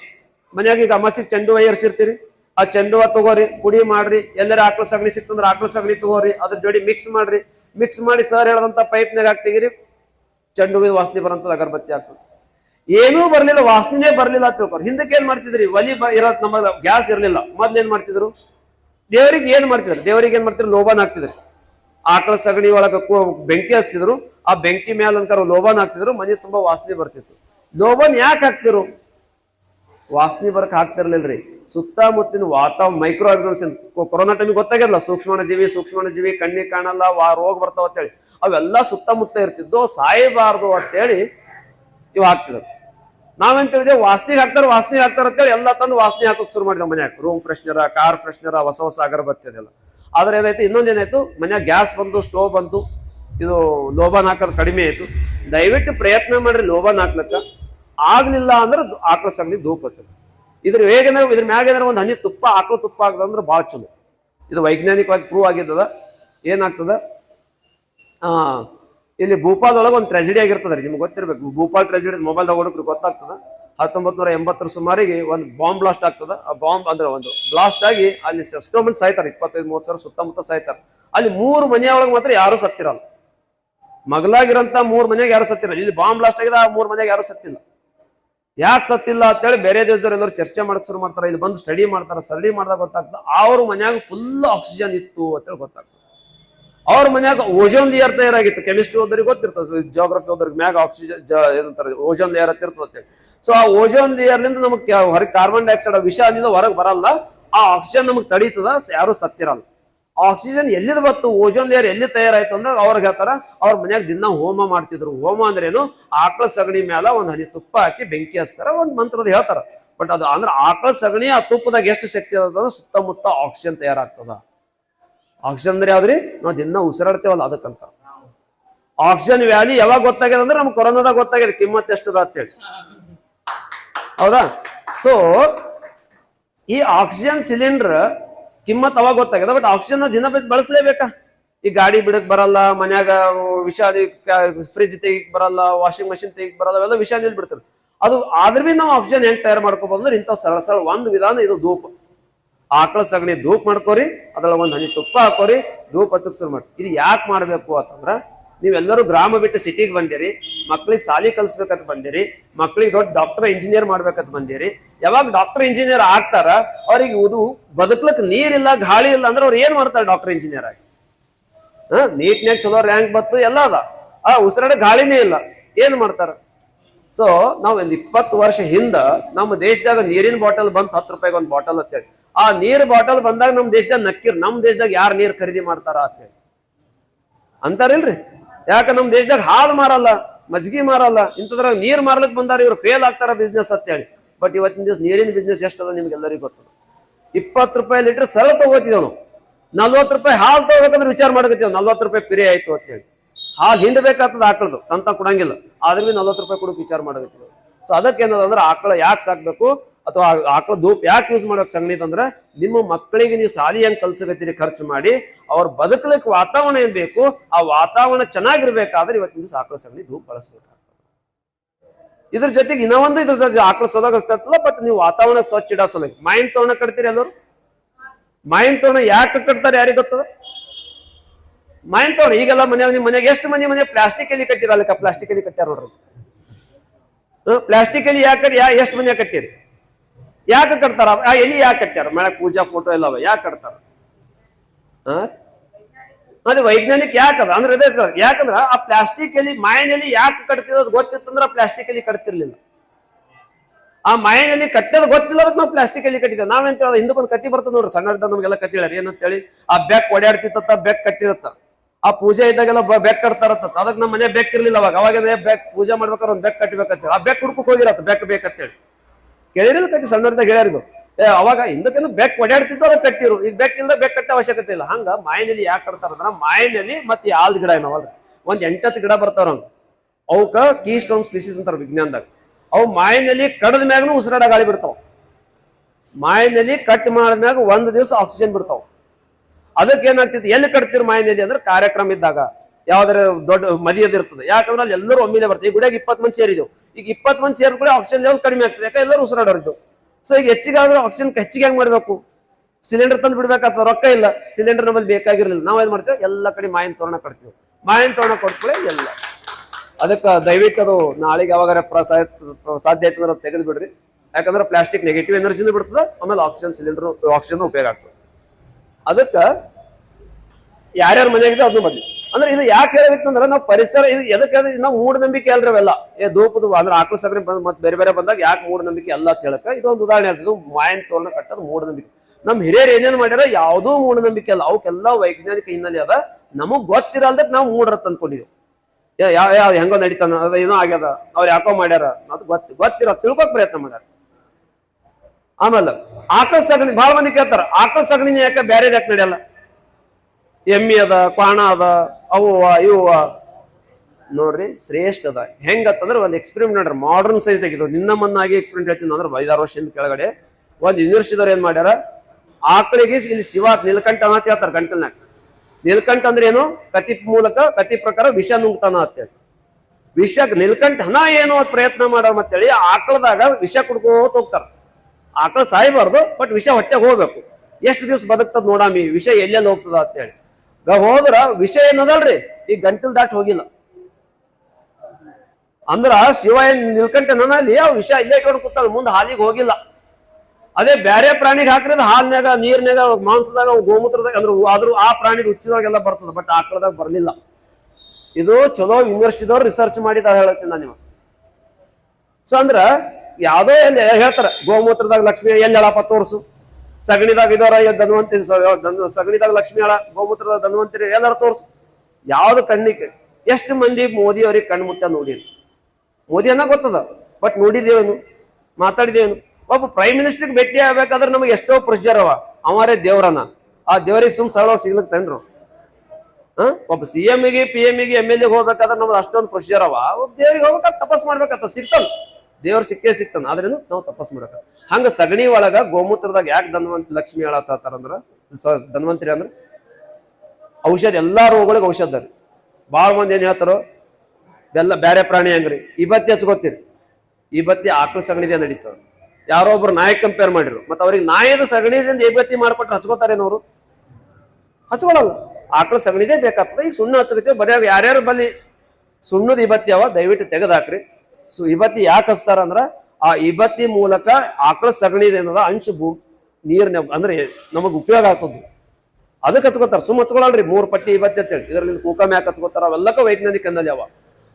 ಮನೆಯಾಗ ಈಗ ಅಮಾಸಿಗೆ ಚೆಂಡು ವೈಯರ್ಸಿರ್ತೀರಿ ಆ ಚೆಂಡುವ ತಗೋರಿ, ಪುಡಿ ಮಾಡ್ರಿ, ಎಲ್ಲರ ಆಕಳ ಸಗಣಿ ಸಿಕ್ತಂದ್ರೆ ಆಕಳ ಸಗಣಿ ತಗೋರಿ, ಅದ್ರ ಜೋಡಿ ಮಿಕ್ಸ್ ಮಾಡ್ರಿ. ಮಿಕ್ಸ್ ಮಾಡಿ ಸರ್ ಹೇಳದಂತ ಪೈಪ್ನಾಗ ಹಾಕ್ತಿಗಿರಿ ಚೆಂಡು ಹೂವಿನ ವಾಸನೆ ಬರಂತದ ಅಗರಬತ್ತಿ ಆಗ್ತದೆ ಏನೂ ಬರ್ಲಿಲ್ಲ ವಾಸನೆ ಬರ್ಲಿಲ್ಲ ಅಂತ ತಿಳ್ಕೊರಿ. ಹಿಂದಕ್ಕೆ ಏನ್ ಮಾಡ್ತಿದ್ರಿ? ಒಲಿ ಇರೋದ್ ನಮ್ಮ ಗ್ಯಾಸ್ ಇರಲಿಲ್ಲ. ಮೊದ್ಲು ಏನ್ ಮಾಡ್ತಿದ್ರು? ದೇವರಿಗೆ ಏನ್ ಮಾಡ್ತಿದ್ರು? ದೇವರಿಗೆ ಏನ್ ಮಾಡ್ತಿದ್ರು? ಲೋಬಾನ್ ಹಾಕ್ತಿದ್ರು. ಆಕಳ ಸಗಣಿ ಒಳಗ ಬೆಂಕಿ ಹಚ್ತಿದ್ರು. ಆ ಬೆಂಕಿ ಮೇಲೆ ಅಂತಾರ ಲೋಬಾನ್ ಹಾಕ್ತಿದ್ರು. ಮನೆ ತುಂಬಾ ವಾಸನೆ ಬರ್ತಿತ್ತು. ಲೋಬಾನ್ ಯಾಕೆ ಹಾಕ್ತಿರು ವಾಸನೆ ಬರಕ್ ಹಾಕ್ತಿರ್ಲಿಲ್ರಿ ಸುತ್ತಮುತ್ತಿನ ವಾತಾವರಣ ಮೈಕ್ರೋ ಆರ್ಗನಿಸಮ್ಸ್ ಕೊರೋನಾ ಟೈಮಿಗೆ ಗೊತ್ತಾಗಿರಲ್ಲ ಸೂಕ್ಷ್ಮಣ ಜೀವಿ ಸೂಕ್ಷ್ಮಣ ಜೀವಿ ಕಣ್ಣಿಗೆ ಕಾಣಲ್ಲ, ವಾ, ರೋಗ ಬರ್ತಾವ ಅಂತೇಳಿ. ಅವೆಲ್ಲ ಸುತ್ತಮುತ್ತ ಇರ್ತಿದ್ದು, ಸಾಯಬಾರ್ದು ಅಂತೇಳಿ ಇವು ಹಾಕ್ತಿದ್ರು. ನಾವೇಂತೇಳಿದೆ ವಾಸನೆ ಹಾಕ್ತಾರ ಹಾಕ್ತಾರೆ ಹಾಕ್ತಾರ ಅಂತೇಳಿ ಎಲ್ಲ ತಂದು ವಾಸನೆ ಹಾಕೋಕ್ ಶುರು ಮಾಡಿದ ಮನ್ಯಾಗ. ರೂಮ್ ಫ್ರೆಶ್ನರ ಕಾರ್ ಫ್ರೆಶ್ನರ ಹೊಸ ಹೊಸ ಆಗರ ಬರ್ತಿದೆಲ್ಲ ಆದ್ರೆ ಏನಾಯ್ತು? ಇನ್ನೊಂದ್ ಏನಾಯ್ತು? ಮನ್ಯಾಗ ಗ್ಯಾಸ್ ಬಂತು ಸ್ಟೋವ್ ಬಂತು ಇದು ಲೋಬಾನ್ ಹಾಕೋದು ಕಡಿಮೆ ಆಯ್ತು. ದಯವಿಟ್ಟು ಪ್ರಯತ್ನ ಮಾಡ್ರಿ ಲೋಬಾನ್ ಹಾಕ್ಲಕ್ಕ. ಆಗ್ಲಿಲ್ಲ ಅಂದ್ರೆ ಆಕಳ ಸಗಣಿ ಧೂಪ ಹಚ್ಚೋದು. ಇದ್ರ ಹೇಗೇನಾರ ಇದ್ರ ಮ್ಯಾಗ ಒಂದು ಹನಿ ತುಪ್ಪ, ಆಕಳು ತುಪ್ಪ ಆಗ್ತದಂದ್ರೆ ಭಾಳ ಚಲೋ. ಇದು ವೈಜ್ಞಾನಿಕವಾಗಿ ಪ್ರೂವ್ ಆಗಿದ್ದದ ಏನಾಗ್ತದ? ಇಲ್ಲಿ ಭೂಪಾಲದೊಳಗೆ ಒಂದು ಟ್ರೆಜಿಡಿ ಆಗಿರ್ತದೆ ನಿಮ್ಗೆ ಗೊತ್ತಿರ್ಬೇಕು, ಭೂಪಾಲ್ ಟ್ರೆಜಿಡಿ ಮೊಬೈಲ್ ತಗೊಂಡ್ರಿ ಗೊತ್ತಾಗ್ತದ. ಹತ್ತೊಂಬತ್ ನೂರ ಎಂಬತ್ತರ ಸುಮಾರಿಗೆ ಒಂದು ಬಾಂಬ್ ಬ್ಲಾಸ್ಟ್ ಆಗ್ತದ. ಆ ಬಾಂಬ್ ಅಂದ್ರೆ ಒಂದು ಬ್ಲಾಸ್ಟ್ ಆಗಿ ಅಲ್ಲಿ ಎಷ್ಟೋ ಮಂದಿ ಸಾಯ್ತಾರೆ, ಇಪ್ಪತ್ತೈದು, ಮೂವತ್ತು ಸಾವಿರ ಸುತ್ತಮುತ್ತ ಸಾಯ್ತಾರೆ. ಅಲ್ಲಿ ಮೂರು ಮನೆಯೊಳಗೆ ಮಾತ್ರ ಯಾರು ಸತ್ತಿರಲ್ಲ. ಮಗಲಾಗಿರಂತ ಮೂರು ಮನೆಯಾಗ ಯಾರು ಸತ್ತಿರಲ್ಲ. ಇಲ್ಲಿ ಬಾಂಬ್ ಬ್ಲಾಸ್ಟ್ ಆಗಿದೆ ಆ ಮೂರು ಮನೆಯಾಗ ಯಾರು ಸತ್ತಿಲ್ಲ. ಯಾಕೆ ಸತ್ತಿಲ್ಲ ಅಂತೇಳಿ ಬೇರೆ ದೇಶದವ್ರು ಎಲ್ಲರೂ ಚರ್ಚೆ ಮಾಡಕ್ ಶುರು ಮಾಡ್ತಾರೆ. ಇಲ್ಲಿ ಬಂದು ಸ್ಟಡಿ ಮಾಡ್ತಾರೆ. ಸ್ಟಡಿ ಮಾಡಿದಾಗ ಗೊತ್ತಾಗ್ತದೆ. ಅವ್ರ ಮನ್ಯಾಗ ಫುಲ್ ಆಕ್ಸಿಜನ್ ಇತ್ತು ಅಂತೇಳಿ ಗೊತ್ತಾಗ್ತದೆ. ಅವ್ರ ಮನ್ಯಾಗ ಓಜೋನ್ ಲೇಯರ್ ತಯಾರಾಗಿತ್ತು. ಕೆಮಿಸ್ಟ್ರಿ ಓದೋರಿಗೆ ಗೊತ್ತಿರ್ತದೆ. ಜೋಗ್ರಫಿ ಓದೋರಿಗೆ ಮ್ಯಾಗ ಆಕ್ಸಿಜನ್ ಏನಂತಾರೆ ಓಜೋನ್ ಲೇಯರ್ ಅಂತ ಇರ್ತದೆ ಅಂತೇಳಿ. ಸೊ ಆ ಓಜೋನ್ ಲೇಯರ್ನಿಂದ ನಮಗೆ ಹೊರಗೆ ಕಾರ್ಬನ್ ಡೈಆಕ್ಸೈಡ್ ವಿಷ ಹೊರಗೆ ಬರಲ್ಲ. ಆ ಆಕ್ಸಿಜನ್ ನಮಗೆ ತಡೀತದ. ಯಾರು ಸತ್ತಿರಲ್ಲ. ಆಕ್ಸಿಜನ್ ಎಲ್ಲಿದ್ ಬತ್ತು? ಓಜೋನ್ ಲೇಯರ್ ಎಲ್ಲಿ ತಯಾರಾಯ್ತು ಅಂದ್ರೆ ಅವ್ರಿಗೆ ಹೇಳ್ತಾರ, ಅವ್ರ ಮನ್ಯಾಗ ದಿನ ಹೋಮ ಮಾಡ್ತಿದ್ರು. ಹೋಮ ಅಂದ್ರೇನು ಆಕಳ ಸಗಣಿ ಮ್ಯಾಲ ಒಂದ್ ಹನಿ ತುಪ್ಪ ಹಾಕಿ ಬೆಂಕಿ ಹಚ್ತಾರ, ಒಂದ್ ಮಂತ್ರದ ಹೇಳ್ತಾರ. ಬಟ್ ಅದು ಅಂದ್ರೆ ಆಕಳ ಸಗಣಿ ಆ ತುಪ್ಪದಾಗ ಎಷ್ಟು ಶಕ್ತಿ ಅದ ಅಂದ್ರೆ ಸುತ್ತಮುತ್ತ ಆಕ್ಸಿಜನ್ ತಯಾರಾಗ್ತದ. ಆಕ್ಸಿಜನ್ ಅಂದ್ರೆ ಯಾವ್ದ್ರಿ? ನಾವು ದಿನ ಉಸಿರಾಡ್ತೇವಲ್ಲ ಅದಕ್ಕಂತ. ಆಕ್ಸಿಜನ್ ವ್ಯಾಲಿ ಯಾವಾಗ ಗೊತ್ತಾಗ್ಯದ ಅಂದ್ರೆ ನಮ್ ಕೊರೋನಾದಾಗ ಗೊತ್ತಾಗ್ಯದ, ಕಿಮ್ಮತ್ ಎಷ್ಟದ ಅಂತೇಳಿ. ಹೌದಾ? ಸೊ ಈ ಆಕ್ಸಿಜನ್ ಸಿಲಿಂಡರ್ ಕಿಮ್ಮತ್ ಅವಾಗ ಗೊತ್ತಾಗದ ಬಟ್ ಆಕ್ಸಿಜನ್ ದಿನ ಬಳಸಲೇಬೇಕಾ? ಈ ಗಾಡಿ ಬಿಡಕ್ ಬರಲ್ಲ, ಮನ್ಯಾಗ ವಿಷ ಫ್ರಿಜ್ ತೆಗಿಕ್ ಬರಲ್ಲ ವಾಷಿಂಗ್ ಮಷಿನ್ ತೆಗಿಕ್ ಬರಲ್ಲ, ಅವೆಲ್ಲ ವಿಷ ನಿಲ್ ಅದು ಆದ್ರೂ ಬಿ ನಾವು ಆಕ್ಸಿಜನ್ ಹೆಂಗ್ ತಯಾರು ಮಾಡ್ಕೋಬಹುದು ಅಂದ್ರೆ ಇಂಥ ಸರಳ ಸರಳ ಒಂದು ವಿಧಾನ ಇದು ಧೂಪ. ಆಕಳ ಸಗಣಿ ಧೂಪ್ ಮಾಡ್ಕೋರಿ, ಅದ್ರೊಳಗೆ ಒಂದು ಹನಿ ತುಪ್ಪ ಹಾಕೋರಿ, ಧೂಪ ಹಚ್ಚಕ್ ಶುರು ಮಾಡಿ ಇದು ಯಾಕೆ ಮಾಡಬೇಕು ಅಂತಂದ್ರ ನೀವೆಲ್ಲರೂ ಗ್ರಾಮ ಬಿಟ್ಟು ಸಿಟಿಗೆ ಬಂದಿರಿ, ಮಕ್ಳಿಗೆ ಸಾಲಿ ಕಲಿಸ್ಬೇಕಂತ ಬಂದಿರಿ, ಮಕ್ಳಿಗೆ ದೊಡ್ಡ ಡಾಕ್ಟರ್ ಇಂಜಿನಿಯರ್ ಮಾಡ್ಬೇಕಂತ ಬಂದಿರಿ. ಯಾವಾಗ ಡಾಕ್ಟರ್ ಇಂಜಿನಿಯರ್ ಆಗ್ತಾರ, ಅವ್ರಿಗೆ ಇದು ಬದುಕ್ಲಕ್ ನೀರಿಲ್ಲ, ಗಾಳಿ ಇಲ್ಲ ಅಂದ್ರೆ ಅವ್ರು ಏನ್ ಮಾಡ್ತಾರೆ ಡಾಕ್ಟರ್ ಇಂಜಿನಿಯರ್ ಆಗಿ? ಹ? ನೀಟ್ನ್ಯಾಗ ಚಲೋ ರ್ಯಾಂಕ್ ಬತ್ತು, ಎಲ್ಲ ಅದ. ಆ ಉಸಿರಾಡ ಗಾಳಿನೇ ಇಲ್ಲ. ಏನ್ ಮಾಡ್ತಾರ? ಸೊ ನಾವ್ ಒಂದ್ ಇಪ್ಪತ್ತು ವರ್ಷ ಹಿಂದ ನಮ್ಮ ದೇಶದಾಗ ನೀರಿನ ಬಾಟಲ್ ಬಂತ್ ಹತ್ತು ರೂಪಾಯಿಗೆ ಒಂದ್ ಬಾಟಲ್ ಅಂತೇಳಿ. ಆ ನೀರ್ ಬಾಟಲ್ ಬಂದಾಗ ನಮ್ ದೇಶದಾಗ ನಕ್ಕಿರ್, ನಮ್ ದೇಶದಾಗ ಯಾರು ನೀರ್ ಖರೀದಿ ಮಾಡ್ತಾರ ಅಂತೇಳಿ. ಅಂತಾರಿಲ್ರಿ? ಯಾಕ ನಮ್ ದೇಶದಾಗ ಹಾಲು ಮಾರಲ್ಲ, ಮಜ್ಗಿ ಮಾರಲ್ಲ, ಇಂಥದ್ರಾಗ ನೀರ್ ಮಾರ್ಲಿಕ್ಕೆ ಬಂದಾರ, ಇವ್ರು ಫೇಲ್ ಆಗ್ತಾರ ಬಿಸ್ನೆಸ್ ಅಂತೇಳಿ. ಬಟ್ ಇವತ್ತಿನ ದಿವಸ ನೀರಿನ ಬಿಸ್ನೆಸ್ ಎಷ್ಟದ ನಿಮ್ಗೆಲ್ಲರಿಗೂ ಗೊತ್ತದ ಇಪ್ಪತ್ತು ರೂಪಾಯಿ ಲೀಟರ್ ಸರಳ ತಗೋತಿದ್ದೇವ್ ನಾವು. ನಲ್ವತ್ತು ರೂಪಾಯಿ ಹಾಲು ತಗೋಬೇಕಂದ್ರೆ ವಿಚಾರ ಮಾಡಕತ್ತೀವಿ ನಲ್ವತ್ತು ರೂಪಾಯಿ ಪಿರಿ ಆಯ್ತು ಅಂತೇಳಿ. ಹಾಲು ಹಿಂಡಬೇಕಾಗ್ತದ ಆಕಳದು, ತಂತ ಕೊಡಂಗಿಲ್ಲ. ಆದ್ರೆ ನಲ್ವತ್ತು ರೂಪಾಯಿ ಕೊಡಕ್ ವಿಚಾರ ಮಾಡಕತ್ತೀವಿ ಸೊ ಅದಕ್ಕೆ ಏನದ ಅಂದ್ರೆ ಆಕಳ ಯಾಕೆ ಸಾಕ್ಬೇಕು? ಅಥವಾ ಆಕಳ ಧೂಪ್ ಯಾಕೆ ಯೂಸ್ ಮಾಡೋಕೆ ಸಂಗಣಿತ ಅಂದ್ರೆ ನಿಮ್ಮ ಮಕ್ಕಳಿಗೆ ನೀವು ಸಾಲಿ ಹೆಂಗ್ ಕಲ್ಸಕತ್ತೀರಿ ಖರ್ಚು ಮಾಡಿ, ಅವ್ರ ಬದುಕಲಿಕ್ಕೆ ವಾತಾವರಣ ಏನ್ ಬೇಕು, ಆ ವಾತಾವರಣ ಚೆನ್ನಾಗಿರ್ಬೇಕಾದ್ರೆ ಇವತ್ತು ನಿಮ್ಸ ಆಕಳ ಸಗಣಿ ಧೂಪ್ ಬಳಸ್ಬೇಕಾಗ್ತದೆ. ಇದ್ರ ಜೊತೆಗೆ ಇನ್ನೊಂದು ಇದ್ರ ಜೊತೆ ಆಕಳ ಸೊದಾಗತ್ತಲ್ಲ ಬಟ್ ನೀವು ವಾತಾವರಣ ಸ್ವಚ್ಛ ಇಡೋ ಸಲುವಾಗಿ. ಮಾಯಿನ ತೋರಣ ಕಟ್ತೀರಿ ಎಲ್ಲರು? ಮಾಯಿನ ತೋರಣ ಯಾಕೆ ಕಟ್ತಾರೆ ಯಾರಿಗೆ ಗೊತ್ತದ? ಮಾಯಿನ ತೋರಣ, ಈಗೆಲ್ಲ ಮನೆ ನಿಮ್ಮ ಮನೆಗೆ ಎಷ್ಟು ಮನೆ ಮನೆ ಪ್ಲಾಸ್ಟಿಕ್ ಎಲ್ಲಿ ಕಟ್ಟಿರಲ್ಲ ಪ್ಲಾಸ್ಟಿಕ್ ಎಲ್ಲಿ ಕಟ್ಟ್ಯಾರ ನೋಡ್ರಿ. ಪ್ಲಾಸ್ಟಿಕ್ ಎಲ್ಲಿ ಯಾಕೆ ಎಷ್ಟು ಮನೆ ಕಟ್ಟಿರಿ? ಯಾಕೆ ಕಟ್ತಾರ? ಆ ಯಾಕೆ ಕಟ್ಟ್ಯಾರ? ಮೇಳಕ್ ಪೂಜಾ ಫೋಟೋ ಎಲ್ಲ ಅವ, ಯಾಕೆ ಕಟ್ತಾರ? ಅದು ವೈಜ್ಞಾನಿಕ ಯಾಕದ ಅಂದ್ರೆ ಅದೇ ಯಾಕಂದ್ರ ಆ ಪ್ಲಾಸ್ಟಿಕ್ ಎಲ್ಲಿ ಮಾಯನಲ್ಲಿ ಯಾಕೆ ಕಟ್ತಿರೋದು ಗೊತ್ತಿತ್ತಂದ್ರ ಪ್ಲಾಸ್ಟಿಕ್ ಎಲ್ಲಿ ಕಟ್ತಿರ್ಲಿಲ್ಲ. ಆ ಮಾಯನಲ್ಲಿ ಕಟ್ಟೋದು ಗೊತ್ತಿಲ್ಲ ಅದಕ್ಕೆ ನಾವು ಪ್ಲಾಸ್ಟಿಕ್ ಎಲ್ಲಿ ಕಟ್ಟಿದ್ದೆ ಹೇಳೋದು ಹಿಂದಕ್ಕೊಂದು ಕತಿ ಬರ್ತದೆ ನೋಡ್ರಿ ಸಣ್ಣದ ನಮ್ಗೆಲ್ಲ ಕತಿ ಏನಂತ ಏನಂತೇಳಿ ಆ ಬೆಕ್ ಓಡಾಡ್ತಿತ್ತ ಬೆಕ್ ಕಟ್ಟಿರತ್ತ. ಆ ಪೂಜೆ ಇದ್ದಾಗೆಲ್ಲ ಬೆಕ್ ಕಟ್ತಾರತ್ತ. ಅದಕ್ಕೆ ನಮ್ಮ ಮನೆ ಬೆಕ್ ಇರ್ಲಿಲ್ಲ ಅವಾಗ. ಅವಾಗ ಬೆಕ್ ಪೂಜೆ ಮಾಡ್ಬೇಕಾದ್ರೆ ಒಂದು ಬೆಕ್ ಕಟ್ಟಬೇಕಂತೇಳಿ ಆ ಬೆಕ್ ಹುಡ್ಕಕ್ ಹೋಗಿರತ್ತ ಬೆಕ್ ಬೇಕಂತೇಳಿ ಕೇಳಿರಿಲ್ಲ ಕತಿ ಸಣ್ಣದಾಗ ಹೇಳ್ಯಾರಿದು. ಏ, ಅವಾಗ ಹಿಂದಕ್ಕೇನು ಬೆಕ್ ಓಡಾಡ್ತಿದ್ದು ಅದಕ್ಕೆ ಕಟ್ಟಿರು ಈಗ ಬೆಕ್ ಇಲ್ಲ ಬೆಕ್ ಕಟ್ಟ ಅವಶ್ಯಕತೆ ಇಲ್ಲ. ಹಂಗ ಮಾಯಿನಲ್ಲಿ ಯಾಕೆ ಕಟ್ತಾರ ಅಂದ್ರ ಮಾಯಿನಲ್ಲಿ ಮತ್ತೆ ಯಾವ್ದು ಗಿಡ ಏನವಲ್ರಿ ಒಂದ್ ಎಂಟತ್ತು ಗಿಡ ಬರ್ತಾವ ಅವಕ್ಕ ಕೀ ಸ್ಟೋನ್ ಸ್ಪೀಸೀಸ್ ಅಂತಾರ ವಿಜ್ಞಾನದಾಗ. ಅವು ಮಾಯಿನಲ್ಲಿ ಕಡದ ಮ್ಯಾಗನು ಉಸಿರಾಡ ಗಾಳಿ ಬಿಡ್ತಾವ. ಮಾಯಿನಲ್ಲಿ ಕಟ್ ಮಾಡಿದ್ಮ್ಯಾಗ ಒಂದ್ ದಿವಸ ಆಕ್ಸಿಜನ್ ಬಿಡ್ತಾವ. ಅದಕ್ಕೆ ಏನಾಗ್ತಿತ್ತು? ಎಲ್ಲಿ ಕಟ್ತಿರ್ ಮಾಯಿನಲ್ಲಿ ಅಂದ್ರೆ ಕಾರ್ಯಕ್ರಮ ಇದ್ದಾಗ. ಯಾವ್ದಾರ ದೊಡ್ಡ ಮದಿಯದ್ ಇರ್ತದೆ. ಯಾಕಂದ್ರೆ ಅಲ್ಲಿ ಎಲ್ಲರೂ ಒಮ್ಮಿಲೆ ಬರ್ತೀವಿ ಈ ಗುಡಿಯಾಗ ಇಪ್ಪತ್ತು ಮಂದಿ ಸೇರಿದೆವು. ಈಗ ಇಪ್ಪತ್ ಮಂದಿ ಸೇರಿದ ಕೂಡ ಆಕ್ಸಿಜನ್ ಲೆವೆಲ್ ಕಡಿಮೆ ಆಗ್ತದೆ. ಯಾಕಂದ್ರೆ ಎಲ್ಲರೂ ಉಸಿರಾಡೋರಿದ್ದು. ಸೊ ಈಗ ಹೆಚ್ಚಿಗೆ ಆದ್ರೆ ಆಕ್ಸಿಜನ್ ಹೆಚ್ಚಿಗೆ ಹೆಂಗ್ ಮಾಡ್ಬೇಕು? ಸಿಲಿಂಡರ್ ತಂದು ಬಿಡ್ಬೇಕಾಗ್ತದೆ ರೊಕ್ಕ ಇಲ್ಲ? ಸಿಲಿಂಡರ್ ನಮ್ಮಲ್ಲಿ ಬೇಕಾಗಿರ್ಲಿಲ್ಲ. ನಾವು ಏನ್ ಮಾಡ್ತೇವೆ ಎಲ್ಲ ಕಡೆ ಮಾಯನ್ ತೋರಣ ಕಟ್ತೀವಿ. ಮಾಯನ್ ತೋರಣ ಕೊಟ್ಕೊಳ್ಳಿ ಎಲ್ಲ. ಅದಕ್ಕೆ ದಯವಿಟ್ಟು ಅದು ನಾಳೆಗೆ ಯಾವಾಗಾರ ಸಾಧ್ಯ ಆಯ್ತಂದ್ರೆ ತೆಗೆದು ಬಿಡ್ರಿ. ಯಾಕಂದ್ರೆ ಪ್ಲಾಸ್ಟಿಕ್ ನೆಗೆಟಿವ್ ಎನರ್ಜಿನೂ ಬಿಡ್ತದೆ, ಆಮೇಲೆ ಆಕ್ಸಿಜನ್ ಸಿಲಿಂಡರ್ ಆಕ್ಸಿಜನ್ ಉಪಯೋಗ ಆಗ್ತದೆ. ಅದಕ್ಕೆ ಯಾರ್ಯಾರ ಮನೆಯಾಗಿದೆ ಅದು ಬದ್ಲಿ. ಅಂದ್ರೆ ಇದು ಯಾಕೆ ಹೇಳಬೇಕು ಅಂದ್ರೆ ನಾವು ಪರಿಸರ, ಇದು ಎದಕ್ಕೆ ನಾವು ಮೂಢನಂಬಿಕೆ ಅಲ್ರಿ ಅವೆಲ್ಲ ಏ, ದೂಪದ ಅಂದ್ರೆ ಆಕಳ ಸಗಣಿ ಬಂದ್ ಮತ್ತೆ ಬೇರೆ ಬೇರೆ ಬಂದಾಗ ಯಾಕೆ ಮೂಢನಂಬಿಕೆ ಎಲ್ಲ ಅಂತ ಇದೊಂದು ಉದಾಹರಣೆ ಇರ್ತದೆ ಇದು ಮಾಯನ್ ತೋರಣ ಕಟ್ಟೋದು ಮೂಢನಂಬಿಕೆ. ನಮ್ಮ ಹಿರಿಯರು ಏನೇನು ಮಾಡ್ಯಾರ, ಯಾವುದೂ ಮೂಢನಂಬಿಕೆ ಅಲ್ಲ. ಅವಕ್ಕೆಲ್ಲ ವೈಜ್ಞಾನಿಕ ಹಿನ್ನೆಲೆ ಅದ. ನಮಗ್ ಗೊತ್ತಿರಲ್ದಕ್ ನಾವು ಮೂಢರತ್ ಅನ್ಕೊಂಡಿದ್ವಿ. ಏ ಯಾವ ಯಾವ ಹೆಂಗೋ ನಡೀತಾನ, ಅದ ಏನೋ ಆಗ್ಯದ. ಅವ್ರು ಯಾಕೋ ಮಾಡ್ಯಾರ. ಅದು ಗೊತ್ತ ಗೊತ್ತಿರೋ ತಿಳ್ಕೊಕ್ ಪ್ರಯತ್ನ ಮಾಡ್ಯಾರ. ಆಮೇಲೆ ಆಕಳ ಸಗಣಿ ಬಹಳ ಮಂದಿ ಕೇಳ್ತಾರ ಆಕಳ ಸಗಣಿನ ಯಾಕೆ ಬ್ಯಾರೆ ಯಾಕೆ ನಡೆಯಲ್ಲ? ಎಮ್ಮಿ ಅದ, ಕ್ವಾಣ ಅದ ಅವು ಅವ, ಇವು. ನೋಡ್ರಿ ಶ್ರೇಷ್ಠ ಅದ. ಹೆಂಗತ್ತಂದ್ರೆ ಒಂದು ಎಕ್ಸ್ಪೆರಿಮೆಂಟ್ ನೋಡ್ರಿ ಮಾಡರ್ನ್ ಸೈಜ್ ತೆಗಿತು ನಿನ್ನ ಮನ್ನಾಗಿ ಎಕ್ಸ್ಪೆರಿಮೆಂಟ್ ಹೇಳ್ತೀನಿ ಅಂದ್ರೆ ಐದಾರು ವರ್ಷದಿಂದ ಕೆಳಗಡೆ ಒಂದು ಯೂನಿವರ್ಸಿಟಿದವ್ರು ಏನ್ ಮಾಡ್ಯಾರ? ಆಕಳಿಗೆ ಇಲ್ಲಿ ಶಿವ ನಿಲ್ಕಂಠ ಅಂತ ಹೇಳ್ತಾರೆ ಗಂಟಲ್ನಾಗ ನಿಲ್ಕಂಠ ಅಂದ್ರೆ ಏನು? ಕತಿ ಮೂಲಕ ಕತಿ ಪ್ರಕಾರ ವಿಷ ನುಂಗ್ತಾನ ಅಂತೇಳಿ ವಿಷ ನೀಲಕಂಠನ ಏನು ಪ್ರಯತ್ನ ಮಾಡೋ ಅಂತೇಳಿ ಆಕಳದಾಗ ವಿಷ ಕುಡ್ಕೋತ ಹೋಗ್ತಾರ. ಆಕಳ ಸಾಯ್ಬಾರ್ದು ಬಟ್ ವಿಷ ಹೊಟ್ಟೆಗೆ ಹೋಗ್ಬೇಕು. ಎಷ್ಟು ದಿವ್ಸ ಬದುಕ್ತದ ನೋಡಾಮಿ? ವಿಷ ಎಲ್ಲೆಲ್ಲಿ ಹೋಗ್ತದ ಅಂತೇಳಿ ಹೋದ್ರ ವಿಷಯ ಏನದಲ್ರಿ? ಈ ಗಂಟಲ್ ದಾಟ ಹೋಗಿಲ್ಲ. ಅಂದ್ರ ಶಿವ ಏನ್ ನಿಲ್ಕಂಠನ ಅಲ್ಲಿ ಆ ವಿಷಯ ಇಲ್ಲೇ ಇಟ್ಕೊಂಡು ಕೂತಲ್ ಮುಂದೆ ಹಾಲಿಗೆ ಹೋಗಿಲ್ಲ. ಅದೇ ಬೇರೆ ಪ್ರಾಣಿಗೆ ಹಾಕಿದ್ರೆ ಹಾಲ್ನಾಗ ನೀರ್ನಾಗ ಮಾಂಸದಾಗ, ಗೋಮೂತ್ರದಾಗ, ಅಂದ್ರೆ ಆದ್ರೂ ಆ ಪ್ರಾಣಿಗೆ ಹುಚ್ಚಿದಾಗೆಲ್ಲ ಬರ್ತದೆ ಬಟ್ ಆಕಳದಾಗ ಬರ್ಲಿಲ್ಲ. ಇದು ಚಲೋ ಯೂನಿವರ್ಸಿಟಿದವ್ರು ರಿಸರ್ಚ್ ಮಾಡಿದ ಹೇಳ್ತೀನಿ ನಾನು ಸೊ ಅಂದ್ರ ಯಾವ್ದೋ ಎಲ್ಲಿ ಹೇಳ್ತಾರೆ, ಗೋಮೂತ್ರದಾಗ ಲಕ್ಷ್ಮಿ ಎಲ್ಲಿ ಹೇಳಪ್ಪ ತೋರ್ಸು. ಸಗಣಿದಾಗ ಇದರ ಧನ್ವಂತಿ ಸಗಣಿದಾಗ ಲಕ್ಷ್ಮಿ ಅಳ, ಗೋಮೂತ್ರದ ಧನ್ವಂತರಿ ಎಲ್ಲಾರ ತೋರ್ಸು. ಯಾವ್ದು ಕಣ್ಣಿಗೆ? ಎಷ್ಟು ಮಂದಿ ಮೋದಿ ಅವ್ರಿಗೆ ಕಣ್ಣು ಮುಟ್ಟ ನೋಡಿರಿ? ಮೋದಿ ಅನ್ನ ಗೊತ್ತದ, ಬಟ್ ನೋಡಿದೇವೇನು ಮಾತಾಡಿದೇವೇನು ಒಬ್ಬ ಪ್ರೈಮ್ ಮಿನಿಸ್ಟರ್ಗೆ ಭೇಟಿ ಆಗ್ಬೇಕಾದ್ರೆ ನಮಗೆ ಎಷ್ಟೋ ಪ್ರೊಸೀಜರ್ ಅವ. ಅವರೇ ದೇವ್ರನ ಆ ದೇವರಿಗೆ ಸುಮ್ ಸರಳ ಸಿಗ್ಲತ್ತೇನ್ರು ತಂದ್ರು. ಒಬ್ಬ ಸಿ ಗೆ ಪಿ ಗೆ ಎಂ ಎಲ್ ಎ ಹೋಗ್ಬೇಕಾದ್ರೆ ನಮ್ದು ಅಷ್ಟೊಂದು ಪ್ರೊಸೀಜರ್ ಅವ. ಒಬ್ಬ ದೇವ್ರಿಗೆ ಹೋಗ್ಬೇಕಾದ್ರೆ ತಪಸ್ ಮಾಡ್ಬೇಕಂತ, ಸಿಗ್ತಾನ. ದೇವ್ರ ಸಿಕ್ಕೇ ಸಿಕ್ತಾನ. ಆದ್ರೇನು ನಾವು ತಪಸ್ ಮಾಡಕ. ಹಂಗ ಸಗಣಿ ಒಳಗ ಗೋಮೂತ್ರದಾಗ ಯಾಕೆ ಧನ್ವಂತ ಲಕ್ಷ್ಮಿ ಸ- ಧನ್ವಂತರಿ ಅಂದ್ರ ಔಷಧ, ಎಲ್ಲಾ ರೋಗಗಳಿಗೆ ಔಷಧ ರೀ. ಭಾಳ ಮಂದಿ ಏನ್ ಹೇಳ್ತಾರೋ, ಬೆಲ್ಲ ಬೇರೆ ಪ್ರಾಣಿ ಹಂಗ್ರಿ? ಈ ಬತ್ತಿ ಹಚ್ಕೋತೀರಿ ಈ ಬತ್ತಿ ಆಕಳ ಸಗಣಿದೆ ನಡೀತಾವ. ಯಾರೋ ಒಬ್ರು ನಾಯಿ ಕಂಪೇರ್ ಮಾಡಿರು. ಮತ್ತೆ ಅವ್ರಿಗೆ ನಾಯಿದ ಸಗಣಿದಿಂದ ಈ ಬತ್ತಿ ಮಾಡ್ಕೊಟ್ರೆ ಹಚ್ಕೋತಾರೇನವ್ರು ಹಚ್ಕೊಳಲ್ಲ. ಆಕಳು ಸಗಣಿದೇ ಬೇಕಾಗ್ತದೆ. ಈಗ ಸುಣ್ಣ ಹಚ್ಕೋತೀವಿ ಬರೀ ಯಾರ್ಯಾರು ಬಲಿ ಸುಣ್ಣದ ಇಬತ್ತಿ ಅವ, ದಯವಿಟ್ಟು ತೆಗೆದಾಕ್ರಿ. ಸೊ ಇಬತ್ತಿ ಯಾಕೆ ಹಚ್ತಾರ ಅಂದ್ರ ಆ ಇಬತ್ತಿ ಮೂಲಕ ಆಕಳ ಸಗಣಿದ ಏನದ, ಅಂಶ ಭೂ, ನೀರಿನ, ಅಂದ್ರೆ ನಮಗ್ ಉಪಯೋಗ ಆಗ್ತದ್ದು. ಅದಕ್ಕೆ ಹಚ್ಕೋತಾರ ಸುಮ್ ಹಚ್ಕೊಳಲ್ರಿ ಮೂರ್ ಪಟ್ಟಿ ಇಬತ್ತಿ ಅಂತೇಳಿ. ಇದರಲ್ಲಿ ಕೂಕ ಮ್ಯಾಕ್ ಹಚ್ಕೋತಾರ ಅವೆಲ್ಲಕ್ಕ ವೈಜ್ಞಾನಿಕ ಅಂದಲ್ಲಿ ಅವ.